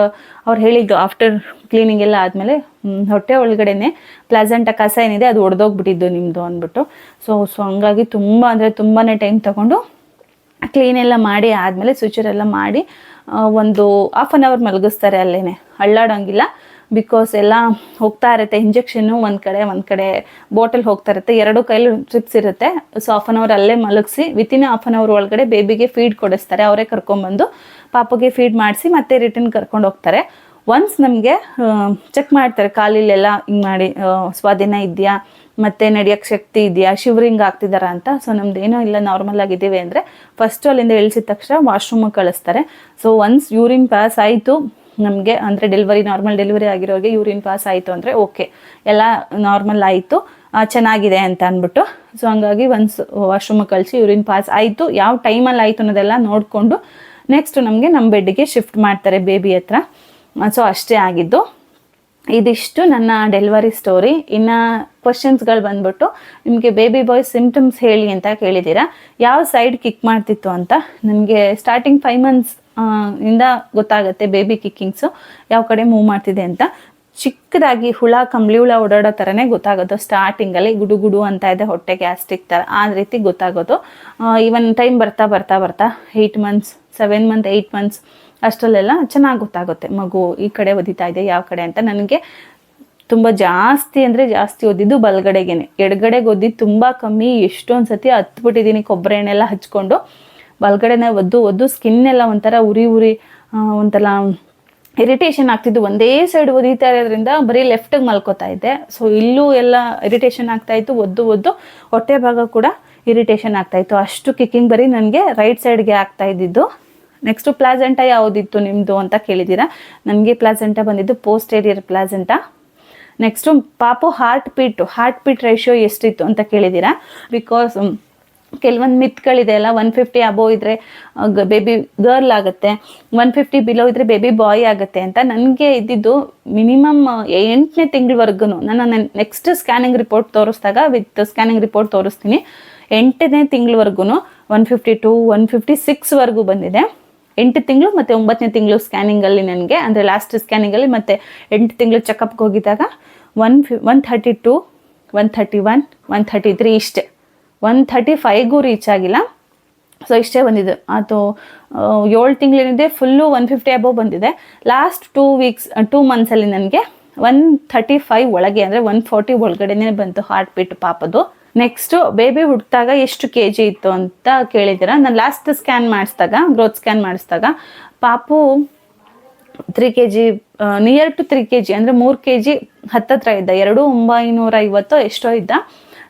ಅವ್ರು ಹೇಳಿದ್ದು ಆಫ್ಟರ್ ಕ್ಲೀನಿಂಗ್ ಎಲ್ಲ ಆದಮೇಲೆ ಹೊಟ್ಟೆ ಒಳಗಡೆನೆ ಪ್ಲಾಸೆಂಟ ಕಸ ಏನಿದೆ ಅದು ಒಡೆದೋಗ್ಬಿಟ್ಟಿದ್ದು ನಿಮ್ಮದು ಅಂದ್ಬಿಟ್ಟು. ಸೊ ಸೊ ಹಂಗಾಗಿ ತುಂಬ ಅಂದರೆ ತುಂಬಾ ಟೈಮ್ ತಗೊಂಡು ಕ್ಲೀನ್ ಎಲ್ಲ ಮಾಡಿ ಆದಮೇಲೆ ಎಲ್ಲ ಮಾಡಿ ಒಂದು ಹಾಫ್ ಆನ್ ಅವರ್ ಮಲಗಿಸ್ತಾರೆ ಅಲ್ಲೇ ಅಳ್ಳಾಡೋಂಗಿಲ್ಲ ಬಿಕಾಸ್ ಎಲ್ಲ ಹೋಗ್ತಾ ಇರುತ್ತೆ ಇಂಜೆಕ್ಷನ್ನು ಒಂದು ಕಡೆ ಒಂದು ಕಡೆ ಬಾಟಲ್ ಹೋಗ್ತಾ ಇರುತ್ತೆ, ಎರಡು ಕೈಲಿ ಟ್ರಿಪ್ಸ್ ಇರುತ್ತೆ. ಸೊ ಹಾಫ್ ಆನ್ ಅವರ್ ಅಲ್ಲೇ ಮಲಗಿಸಿ ವಿತಿನ್ ಹಾಫ್ ಆನ್ ಅವರ್ ಒಳಗಡೆ ಬೇಬಿಗೆ ಫೀಡ್ ಕೊಡಿಸ್ತಾರೆ, ಅವರೇ ಕರ್ಕೊಂಬಂದು. ಪಾಪಗೆ ಫೀಡ್ ಮಾಡಿಸಿ ಮತ್ತೆ ರಿಟರ್ನ್ ಕರ್ಕೊಂಡು ಹೋಗ್ತಾರೆ. ಒನ್ಸ್ ನಮಗೆ ಚೆಕ್ ಮಾಡ್ತಾರೆ ಕಾಲಿಲೆಲ್ಲ ಹಿಂಗೆ ಮಾಡಿ ಸ್ವಾಧೀನ ಇದೆಯಾ? ಮತ್ತೆ ನಡೆಯೋಕ್ಕೆ ಶಕ್ತಿ ಇದೆಯಾ? ಶಿವರಿಂಗ್ ಆಗ್ತಿದಾರ ಅಂತ? ಸೊ ನಮ್ದು ಏನೋ ಇಲ್ಲ ನಾರ್ಮಲ್ ಆಗಿದ್ದೀವಿ ಅಂದರೆ ಫಸ್ಟು ಅಲ್ಲಿಂದ ಇಳಿಸಿದ ತಕ್ಷಣ ವಾಶ್ರೂಮ್ ಕಳಿಸ್ತಾರೆ. ಸೊ ಒನ್ಸ್ ಯೂರಿನ್ ಪಾಸ್ ಆಯಿತು, ನಮಗೆ ಅಂದರೆ ಡೆಲಿವರಿ ನಾರ್ಮಲ್ ಡೆಲಿವರಿ ಆಗಿರೋರಿಗೆ ಯೂರಿನ್ ಪಾಸ್ ಆಯಿತು ಅಂದರೆ ಓಕೆ ಎಲ್ಲ ನಾರ್ಮಲ್ ಆಯಿತು ಚೆನ್ನಾಗಿದೆ ಅಂತ ಅಂದ್ಬಿಟ್ಟು. ಸೊ ಹಂಗಾಗಿ ಒನ್ಸ್ ವಾಶ್ರೂಮ್ ಕಳಿಸಿ ಯೂರಿನ್ ಪಾಸ್ ಆಯಿತು. ಯಾವ ಟೈಮಲ್ಲಿ ಆಯಿತು ಅನ್ನೋದೆಲ್ಲ ನೋಡಿಕೊಂಡು ನೆಕ್ಸ್ಟ್ ನಮಗೆ ನಮ್ಮ ಬೆಡ್ಗೆ ಶಿಫ್ಟ್ ಮಾಡ್ತಾರೆ ಬೇಬಿ ಹತ್ರ. ಸೊ ಅಷ್ಟೇ ಆಗಿದ್ದು. ಇದಿಷ್ಟು ನನ್ನ ಡೆಲಿವರಿ ಸ್ಟೋರಿ ಇನ್ನು ಕ್ವಶನ್ಸ್ಗಳು ಬಂದ್ಬಿಟ್ಟು ನಿಮಗೆ ಬೇಬಿ ಬಾಯ್ ಸಿಮ್ಟಮ್ಸ್ ಹೇಳಿ ಅಂತ ಕೇಳಿದ್ದೀರಾ ಯಾವ ಸೈಡ್ ಕಿಕ್ ಮಾಡ್ತಿತ್ತು ಅಂತ? ನನಗೆ ಸ್ಟಾರ್ಟಿಂಗ್ ಫೈವ್ ಮಂತ್ಸ್ ಇಂದ ಗೊತ್ತಾಗುತ್ತೆ ಬೇಬಿ ಕಿಕ್ಕಿಂಗ್ಸು ಯಾವ ಕಡೆ ಮೂವ್ ಮಾಡ್ತಿದೆ ಅಂತ. ಚಿಕ್ಕದಾಗಿ ಹುಳ, ಕಂಬಳಿ ಹುಳ ಓಡಾಡೋ ಥರನೇ ಗೊತ್ತಾಗೋದು. ಸ್ಟಾರ್ಟಿಂಗಲ್ಲಿ ಗುಡು ಗುಡು ಅಂತ ಇದೆ, ಹೊಟ್ಟೆ ಗ್ಯಾಸ್ಟಿಕ್ ಥರ ಆ ರೀತಿ ಗೊತ್ತಾಗೋದು. ಇವನ್ ಟೈಮ್ ಬರ್ತಾ ಬರ್ತಾ ಬರ್ತಾ eight months seven month eight months ಅಷ್ಟರಲ್ಲೆಲ್ಲ ಚೆನ್ನಾಗಿ ಗೊತ್ತಾಗುತ್ತೆ. ಮಗು ಈ ಕಡೆ ಒದಿತಾ ಇದೆ, ಯಾವ ಕಡೆ ಅಂತ. ನನಗೆ ತುಂಬ ಜಾಸ್ತಿ ಅಂದರೆ ಜಾಸ್ತಿ ಓದಿದ್ದು ಬಲಗಡೆಗೇನೆ. ಎಡಗಡೆಗೆ ಓದಿದ್ದು ತುಂಬ ಕಮ್ಮಿ ಎಷ್ಟೊಂದು ಸತಿ ಹತ್ಬಿಟ್ಟಿದ್ದೀನಿ ಕೊಬ್ಬರಿ ಎಣ್ಣೆಲ್ಲ ಹಚ್ಕೊಂಡು. ಬಲಗಡೆನೇ ಒದ್ದು ಒದ್ದು ಸ್ಕಿನ್ ಎಲ್ಲ ಒಂಥರ ಉರಿ ಉರಿ ಒಂಥರ ಇರಿಟೇಷನ್ ಆಗ್ತಿದ್ದು. ಒಂದೇ ಸೈಡ್ ಒದಿತಾ ಇರೋದ್ರಿಂದ ಬರೀ ಲೆಫ್ಟಿಗೆ ಮಲ್ಕೋತಾ ಇದ್ದೆ. ಸೊ ಇಲ್ಲೂ ಎಲ್ಲ ಇರಿಟೇಷನ್ ಆಗ್ತಾಯಿತ್ತು ಒದ್ದು ಒದ್ದು ಹೊಟ್ಟೆ ಭಾಗ ಕೂಡ ಇರಿಟೇಷನ್ ಆಗ್ತಾಯಿತ್ತು ಅಷ್ಟು ಕಿಕ್ಕಿಂಗ್ ಬರೀ ನನಗೆ ರೈಟ್ ಸೈಡ್ಗೆ ಆಗ್ತಾ ಇದ್ದಿದ್ದು. ನೆಕ್ಸ್ಟು ಪ್ಲಾಸೆಂಟ ಯಾವುದಿತ್ತು ನಿಮ್ಮದು ಅಂತ ಕೇಳಿದ್ದೀರಾ? ನನಗೆ ಪ್ಲಾಸೆಂಟ ಬಂದಿದ್ದು ಪೋಸ್ಟೇರಿಯರ್ ಪ್ಲಾಸೆಂಟ ನೆಕ್ಸ್ಟು ಪಾಪು heart beat heart beat ratio ಎಷ್ಟಿತ್ತು ಅಂತ ಕೇಳಿದ್ದೀರಾ? ಬಿಕಾಸ್ ಕೆಲವೊಂದು ಮಿತ್ಗಳಿದೆ ಅಲ್ಲ ಒನ್ ಫಿಫ್ಟಿ ಅಬೋ ಇದ್ರೆ ಬೇಬಿ ಗರ್ಲ್ ಆಗುತ್ತೆ ಒನ್ ಫಿಫ್ಟಿ ಬಿಲೋ ಇದ್ರೆ ಬೇಬಿ ಬಾಯ್ ಆಗುತ್ತೆ ಅಂತ ನನಗೆ ಇದ್ದಿದ್ದು ಮಿನಿಮಮ್ ಎಂಟನೇ ತಿಂಗಳವರೆಗೂ ನಾನು ನೆಕ್ಸ್ಟ್ ಸ್ಕ್ಯಾನಿಂಗ್ ರಿಪೋರ್ಟ್ ತೋರಿಸಿದಾಗ ವಿತ್ ಸ್ಕ್ಯಾನಿಂಗ್ ರಿಪೋರ್ಟ್ ತೋರಿಸ್ತೀನಿ. ಎಂಟನೇ ತಿಂಗಳವರೆಗೂ one fifty to one fifty ಸಿಕ್ಸ್ವರೆಗೂ ಬಂದಿದೆ. ಎಂಟು ತಿಂಗಳು ಮತ್ತು ಒಂಬತ್ತನೇ ತಿಂಗಳು ಸ್ಕ್ಯಾನಿಂಗಲ್ಲಿ ನನಗೆ, ಅಂದರೆ ಲಾಸ್ಟ್ ಸ್ಕ್ಯಾನಿಂಗಲ್ಲಿ ಮತ್ತು ಎಂಟು ತಿಂಗಳು ಚೆಕಪ್ಗೆ ಹೋಗಿದ್ದಾಗ one phi one thirty to one thirty one one thirty three ಇಷ್ಟೇ. ಒನ್ ಥರ್ಟಿ ಫೈವ್ಗೂ ರೀಚ್ ಆಗಿಲ್ಲ. ಸೊ ಇಷ್ಟೇ ಬಂದಿದ್ದು. ಅದು ಏಳು ತಿಂಗಳೇನಿದೆ ಫುಲ್ಲು ಒನ್ ಫಿಫ್ಟಿ ಅಬೋವ್ ಬಂದಿದೆ. ಲಾಸ್ಟ್ ಟೂ ವೀಕ್ಸ್ ಟೂ ಮಂತ್ಸಲ್ಲಿ ನನಗೆ ಒನ್ ಥರ್ಟಿ ಫೈವ್ ಒಳಗೆ, ಅಂದರೆ ಒನ್ ಫೋರ್ಟಿ ಒಳಗಡೆನೇ ಬಂತು ಹಾರ್ಟ್ ಬೀಟ್ ಪಾಪದು ನೆಕ್ಸ್ಟು ಬೇಬಿ ಹುಟ್ಟಿದಾಗ ಎಷ್ಟು ಕೆ ಜಿ ಇತ್ತು ಅಂತ ಕೇಳಿದ್ದೀರಾ? ನಾನು ಲಾಸ್ಟ್ ಸ್ಕ್ಯಾನ್ ಮಾಡಿಸಿದಾಗ ಗ್ರೋತ್ ಸ್ಕ್ಯಾನ್ ಮಾಡಿಸಿದಾಗ ಪಾಪು three K G near to three K G ಅಂದರೆ ಮೂರು ಕೆ ಜಿ ಹತ್ತತ್ರ ಇದ್ದ. ಎರಡು ಒಂಬೈನೂರ ಐವತ್ತೋ ಎಷ್ಟೋ ಇದ್ದ.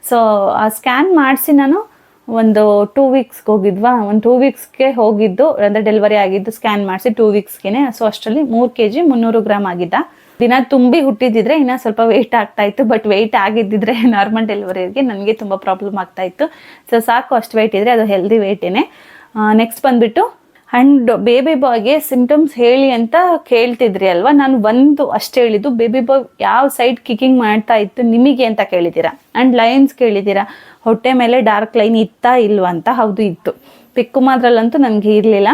ಸೊ ಆ ಸ್ಕ್ಯಾನ್ ಮಾಡಿಸಿ ನಾನು ಒಂದು ಟೂ ವೀಕ್ಸ್ಗೆ ಹೋಗಿದ್ವಾ? ಒಂದು ಟೂ ವೀಕ್ಸ್ಗೆ ಹೋಗಿದ್ದು, ಅಂದರೆ ಡೆಲಿವರಿ ಆಗಿದ್ದು ಸ್ಕ್ಯಾನ್ ಮಾಡಿಸಿ ಟೂ ವೀಕ್ಸ್ಗೆ ಸೊ ಅಷ್ಟರಲ್ಲಿ ಮೂರು ಕೆ ಜಿ ಮುನ್ನೂರು ಗ್ರಾಮ್ ಆಗಿದ್ದ. ದಿನ ತುಂಬಿ ಹುಟ್ಟಿದಿದ್ರೆ ಇನ್ನ ಸ್ವಲ್ಪ ವೆಯ್ಟ್ ಆಗ್ತಾ ಇತ್ತು ಬಟ್ ವೆಯ್ಟ್ ಆಗಿದ್ದಿದ್ರೆ ನಾರ್ಮಲ್ ಡೆಲಿವರಿಗೆ ನನಗೆ ತುಂಬ ಪ್ರಾಬ್ಲಮ್ ಆಗ್ತಾ ಇತ್ತು. ಸೊ ಸಾಕು ಅಷ್ಟು ವೆಯ್ಟ್ ಇದ್ರೆ, ಅದು ಹೆಲ್ದಿ ವೆಯ್ಟೇನೆ ನೆಕ್ಸ್ಟ್ ಬಂದ್ಬಿಟ್ಟು ಆ್ಯಂಡ್ ಬೇಬಿ ಬಾಯ್ಗೆ ಸಿಂಟಮ್ಸ್ ಹೇಳಿ ಅಂತ ಕೇಳ್ತಿದ್ರಿ ಅಲ್ವಾ? ನಾನು ಒಂದು ಅಷ್ಟೇ ಹೇಳಿದ್ದು ಬೇಬಿ ಬಾಯ್ ಯಾವ ಸೈಡ್ ಕಿಕ್ಕಿಂಗ್ ಮಾಡ್ತಾ ಇತ್ತು ನಿಮಗೆ ಅಂತ ಕೇಳಿದ್ದೀರಾ? ಆ್ಯಂಡ್ ಲೈನ್ಸ್ ಕೇಳಿದ್ದೀರಾ? ಹೊಟ್ಟೆ ಮೇಲೆ ಡಾರ್ಕ್ ಲೈನ್ ಇತ್ತಾ ಇಲ್ವಾ ಅಂತ ಹೌದು ಇತ್ತು. ಪಿಕ್ಕು ಮಾತ್ರಲ್ಲಂತೂ ನನಗೆ ಇರಲಿಲ್ಲ.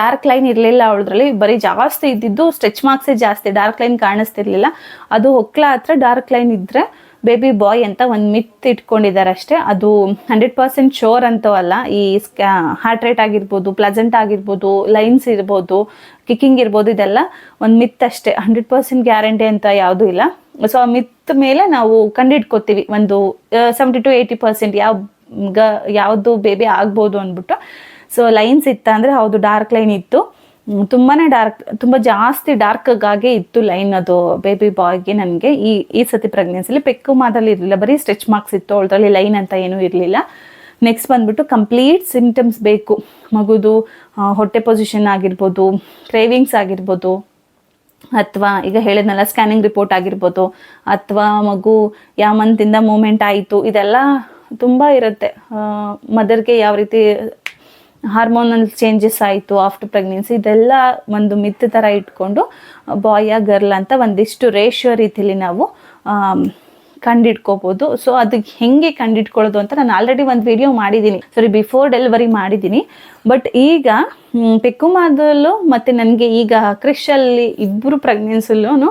ಡಾರ್ಕ್ ಲೈನ್ ಇರಲಿಲ್ಲ ಅವಳದ್ರಲ್ಲಿ. ಬರೀ ಜಾಸ್ತಿ ಇದ್ದಿದ್ದು ಸ್ಟ್ರೆಚ್ ಮಾರ್ಕ್ಸೇ ಜಾಸ್ತಿ. ಡಾರ್ಕ್ ಲೈನ್ ಕಾಣಿಸ್ತಿರ್ಲಿಲ್ಲ. ಅದು ಹೊಕ್ಲ ಹತ್ರ ಡಾರ್ಕ್ ಲೈನ್ ಇದ್ದರೆ ಬೇಬಿ ಬಾಯ್ ಅಂತ ಒಂದು ಮಿತ್ ಇಟ್ಕೊಂಡಿದ್ದಾರೆ ಅಷ್ಟೇ. ಅದು ಹಂಡ್ರೆಡ್ ಪರ್ಸೆಂಟ್ ಶೋರ್ ಅಂತೂ ಅಲ್ಲ. ಈ ಸ್ಕ್ಯಾ ಹಾರ್ಟ್ ರೇಟ್ ಆಗಿರ್ಬೋದು ಪ್ಲಸೆಂಟ್ ಆಗಿರ್ಬೋದು ಲೈನ್ಸ್ ಇರ್ಬೋದು ಕಿಕ್ಕಿಂಗ್ ಇರ್ಬೋದು, ಇದೆಲ್ಲ ಒಂದು ಮಿತ್ ಅಷ್ಟೇ. ಹಂಡ್ರೆಡ್ ಪರ್ಸೆಂಟ್ ಗ್ಯಾರಂಟಿ ಅಂತ ಯಾವುದೂ ಇಲ್ಲ. ಸೊ ಆ ಮಿತ್ ಮೇಲೆ ನಾವು ಕಂಡಿಡ್ಕೋತೀವಿ. ಒಂದು ಸೆವೆಂಟಿ ಟು ಏಯ್ಟಿ ಪರ್ಸೆಂಟ್ ಯಾವ ಗ ಯಾವುದು ಬೇಬಿ ಆಗ್ಬೋದು ಅಂದ್ಬಿಟ್ಟು. ಸೊ ಲೈನ್ಸ್ ಇತ್ತ ಅಂದರೆ ಹೌದು ಡಾರ್ಕ್ ಲೈನ್ ಇತ್ತು. ತುಂಬಾ ಡಾರ್ಕ್ ತುಂಬ ಜಾಸ್ತಿ ಡಾರ್ಕ್ಗಾಗೆ ಇತ್ತು ಲೈನ್ ಅದು ಬೇಬಿ ಬಾಯ್ಗೆ ನನಗೆ. ಈ ಈ ಸತಿ ಪ್ರೆಗ್ನೆನ್ಸಿಲಿ ಪೆಕ್ಕು ಮಾದಲ್ಲಿ ಇರಲಿಲ್ಲ, ಬರೀ ಸ್ಟ್ರೆಚ್ ಮಾರ್ಕ್ಸ್ ಇತ್ತು ಅವಳದ್ರಲ್ಲಿ ಲೈನ್ ಅಂತ ಏನೂ ಇರಲಿಲ್ಲ. ನೆಕ್ಸ್ಟ್ ಬಂದ್ಬಿಟ್ಟು ಕಂಪ್ಲೀಟ್ ಸಿಂಟಮ್ಸ್ ಬೇಕು. ಮಗುದು ಹೊಟ್ಟೆ ಪೊಸಿಷನ್ ಆಗಿರ್ಬೋದು ಕ್ರೇವಿಂಗ್ಸ್ ಆಗಿರ್ಬೋದು, ಅಥವಾ ಈಗ ಹೇಳಿದ್ನಲ್ಲ ಸ್ಕ್ಯಾನಿಂಗ್ ರಿಪೋರ್ಟ್ ಆಗಿರ್ಬೋದು, ಅಥವಾ ಮಗು ಯಾವ ಮಂತಿಂದ ಮೂಮೆಂಟ್ ಆಯಿತು, ಇದೆಲ್ಲ ತುಂಬ ಇರುತ್ತೆ. ಮದರ್ಗೆ ಯಾವ ರೀತಿ ಹಾರ್ಮೋನಲ್ ಚೇಂಜಸ್ ಆಯಿತು ಆಫ್ಟರ್ ಪ್ರೆಗ್ನೆನ್ಸಿ ಇದೆಲ್ಲ ಒಂದು ಮಿತ್ ಥರ ಇಟ್ಕೊಂಡು ಬಾಯ ಗರ್ಲ್ ಅಂತ ಒಂದಿಷ್ಟು ರೇಷಿಯೋ ರೀತಿಯಲ್ಲಿ ನಾವು ಕಂಡಿಡ್ಕೋಬೋದು ಸೊ ಅದಕ್ಕೆ ಹೆಂಗೆ ಕಂಡಿಡ್ಕೊಳ್ಳೋದು ಅಂತ ನಾನು ಆಲ್ರೆಡಿ ಒಂದು ವಿಡಿಯೋ ಮಾಡಿದ್ದೀನಿ ಸಾರಿ ಬಿಫೋರ್ ಡೆಲಿವರಿ ಮಾಡಿದ್ದೀನಿ ಬಟ್ ಈಗ ಪಿಕ್ಕು ಪೆಕ್ಕುಮಾದಲ್ಲೂ ಮತ್ತು ನನಗೆ ಈಗ ಕ್ರಿಶಲ್ಲಿ ಇಬ್ಬರು ಪ್ರೆಗ್ನೆನ್ಸಲ್ಲೂ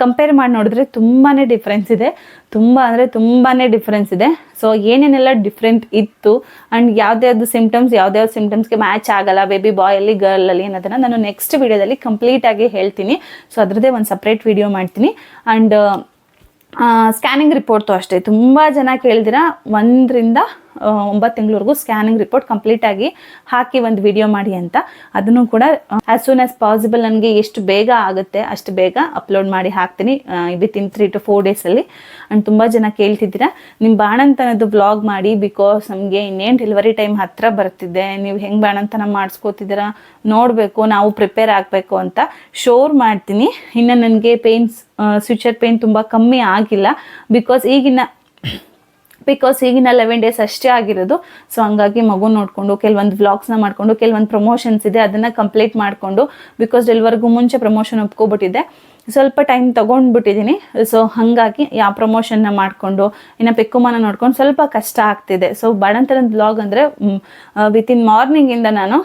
ಕಂಪೇರ್ ಮಾಡಿ ನೋಡಿದ್ರೆ ತುಂಬಾ ಡಿಫ್ರೆನ್ಸ್ ಇದೆ. ತುಂಬ ಅಂದರೆ ತುಂಬಾ ಡಿಫ್ರೆನ್ಸ್ ಇದೆ. ಸೊ ಏನೇನೆಲ್ಲ ಡಿಫ್ರೆಂಟ್ ಇತ್ತು ಆ್ಯಂಡ್ ಯಾವ್ದ್ಯಾವ್ದು ಸಿಂಪ್ಟಮ್ಸ್ ಯಾವ್ದ್ಯಾವ್ದು ಸಿಂಪ್ಟಮ್ಸ್ಗೆ ಮ್ಯಾಚ್ ಆಗಲ್ಲ ಬೇಬಿ ಬಾಯಲ್ಲಿ ಗರ್ಲಲ್ಲಿ ಅನ್ನೋದನ್ನು ನಾನು ನೆಕ್ಸ್ಟ್ ವಿಡಿಯೋದಲ್ಲಿ ಕಂಪ್ಲೀಟಾಗಿ ಹೇಳ್ತೀನಿ. ಸೊ ಅದರದ್ದೇ ಒಂದು ಸಪ್ರೇಟ್ ವಿಡಿಯೋ ಮಾಡ್ತೀನಿ. ಆ್ಯಂಡ್ ಸ್ಕ್ಯಾನಿಂಗ್ ರಿಪೋರ್ಟು ಅಷ್ಟೇ. ತುಂಬ ಜನ ಕೇಳಿದಿರ ಒಂದರಿಂದ ಒಂಬತ್ತು ತಿಂಗಳವರೆಗೂ ಸ್ಕ್ಯಾನಿಂಗ್ ರಿಪೋರ್ಟ್ ಕಂಪ್ಲೀಟ್ ಆಗಿ ಹಾಕಿ ಒಂದು ವಿಡಿಯೋ ಮಾಡಿ ಅಂತ. ಅದನ್ನು ಕೂಡ ಆಸ್ ಸೂನ್ ಆಸ್ ಪಾಸಿಬಲ್ ನನಗೆ ಎಷ್ಟು ಬೇಗ ಆಗುತ್ತೆ, ಅಷ್ಟು ಬೇಗ ಅಪ್ಲೋಡ್ ಮಾಡಿ ಹಾಕ್ತೀನಿ within three to four ಡೇಸಲ್ಲಿ ಅಂಡ್ ತುಂಬ ಜನ ಕೇಳ್ತಿದ್ದೀರಾ ನಿಮ್ಮ ಬಾಣಂತನದ್ದು ಬ್ಲಾಗ್ ಮಾಡಿ ಬಿಕಾಸ್ ನಮಗೆ ಇನ್ನೇನು ಡೆಲಿವರಿ ಟೈಮ್ ಹತ್ರ ಬರ್ತಿದೆ, ನೀವು ಹೆಂಗೆ ಬಾಣಂತನ ಮಾಡಿಸ್ಕೋತಿದ್ದೀರಾ, ನೋಡಬೇಕು, ನಾವು ಪ್ರಿಪೇರ್ ಆಗಬೇಕು ಅಂತ ಶೋರ್ ಮಾಡ್ತೀನಿ. ಇನ್ನು ನನಗೆ ಪೇನ್ಸ್ ಸ್ವಿಚರ್ ಪೇನ್ ತುಂಬ ಕಮ್ಮಿ ಆಗಿಲ್ಲ ಬಿಕಾಸ್ ಈಗಿನ ಬಿಕಾಸ್ ಈಗಿನ ಲೆವೆನ್ ಡೇಸ್ ಅಷ್ಟೇ ಆಗಿರೋದು. ಸೊ ಹಂಗಾಗಿ ಮಗು ನೋಡಿಕೊಂಡು, ಕೆಲವೊಂದು ವ್ಲಾಗ್ಸ್ನ ಮಾಡಿಕೊಂಡು, ಕೆಲವೊಂದು ಪ್ರಮೋಷನ್ಸ್ ಇದೆ, ಅದನ್ನು ಕಂಪ್ಲೀಟ್ ಮಾಡಿಕೊಂಡು ಬಿಕಾಸ್ ಡೆಲ್ವರ್ಗೂ ಮುಂಚೆ ಪ್ರಮೋಷನ್ ಒಪ್ಕೊಬಿಟ್ಟಿದ್ದೆ. ಸ್ವಲ್ಪ ಟೈಮ್ ತೊಗೊಂಡ್ಬಿಟ್ಟಿದ್ದೀನಿ ಸೊ ಹಾಗಾಗಿ ಯಾವ ಪ್ರಮೋಷನ್ನ ಮಾಡಿಕೊಂಡು, ಇನ್ನು ಪೆಕ್ಕುಮನ ನೋಡ್ಕೊಂಡು ಸ್ವಲ್ಪ ಕಷ್ಟ ಆಗ್ತಿದೆ. ಸೊ ಬಾಣಂತನದ ಬ್ಲಾಗ್ ಅಂದರೆ ವಿತಿನ್ ಮಾರ್ನಿಂಗಿಂದ ನಾನು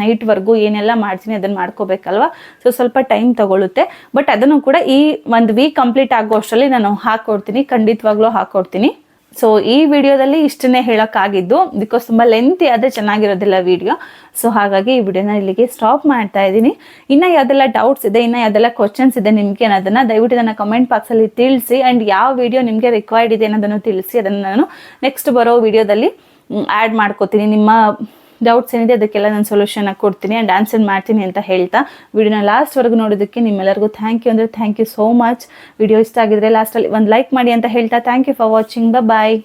ನೈಟ್ವರೆಗೂ ಏನೆಲ್ಲ ಮಾಡ್ತೀನಿ ಅದನ್ನು ಮಾಡ್ಕೋಬೇಕಲ್ವ? ಸೊ ಸ್ವಲ್ಪ ಟೈಮ್ ತಗೊಳುತ್ತೆ. ಬಟ್ ಅದನ್ನು ಕೂಡ ಈ ಒಂದು ವೀಕ್ ಕಂಪ್ಲೀಟ್ ಆಗೋ ಅಷ್ಟರಲ್ಲಿ ನಾನು ಹಾಕ್ಕೊಡ್ತೀನಿ ಖಂಡಿತವಾಗ್ಲೂ ಹಾಕ್ಕೊಡ್ತೀನಿ ಸೊ ಈ ವಿಡಿಯೋದಲ್ಲಿ ಇಷ್ಟನ್ನೇ ಹೇಳೋಕ್ಕಾಗಿದ್ದು ಬಿಕಾಸ್ ತುಂಬ ಲೆಂತಿ ಆದರೆ ಚೆನ್ನಾಗಿರೋದಿಲ್ಲ ವಿಡಿಯೋ ಸೊ ಹಾಗಾಗಿ ಈ ವಿಡಿಯೋನ ಇಲ್ಲಿಗೆ ಸ್ಟಾಪ್ ಮಾಡ್ತಾ ಇದ್ದೀನಿ. ಇನ್ನು ಯಾವುದೆಲ್ಲ ಡೌಟ್ಸ್ ಇದೆ, ಇನ್ನು ಯಾವುದೆಲ್ಲ ಕ್ವಶನ್ಸ್ ಇದೆ ನಿಮಗೆ ಅನ್ನೋದನ್ನು ದಯವಿಟ್ಟು ನನ್ನ ಕಮೆಂಟ್ ಬಾಕ್ಸಲ್ಲಿ ತಿಳಿಸಿ ಆ್ಯಂಡ್ ಯಾವ ವಿಡಿಯೋ ನಿಮಗೆ ರಿಕ್ವೈರ್ಡ್ ಇದೆ ಅನ್ನೋದನ್ನು ತಿಳಿಸಿ, ಅದನ್ನು ನಾನು ನೆಕ್ಸ್ಟ್ ಬರೋ ವಿಡಿಯೋದಲ್ಲಿ ಆ್ಯಡ್ ಮಾಡ್ಕೋತೀನಿ. ನಿಮ್ಮ ಡೌಟ್ಸ್ ಏನಿದೆ, ಅದಕ್ಕೆಲ್ಲ ನಾನು ಸೊಲ್ಯೂಷನ್ ಕೊಡ್ತೀನಿ ಆ್ಯಂಡ್ ಆನ್ಸರ್ ಮಾಡ್ತೀನಿ ಅಂತ ಹೇಳ್ತಾ. ವಿಡಿಯೋನ ಲಾಸ್ಟ್ವರೆಗೂ ನೋಡೋದಕ್ಕೆ ನಿಮ್ಮೆಲ್ಲರಿಗೂ ಥ್ಯಾಂಕ್ ಯು ಅಂದರೆ thank you so much video ಇಷ್ಟ ಆಗಿದ್ರೆ ಲಾಸ್ಟಲ್ಲಿ ಒಂದು ಲೈಕ್ ಮಾಡಿ ಅಂತ ಹೇಳ್ತಾ. Thank you for watching the bye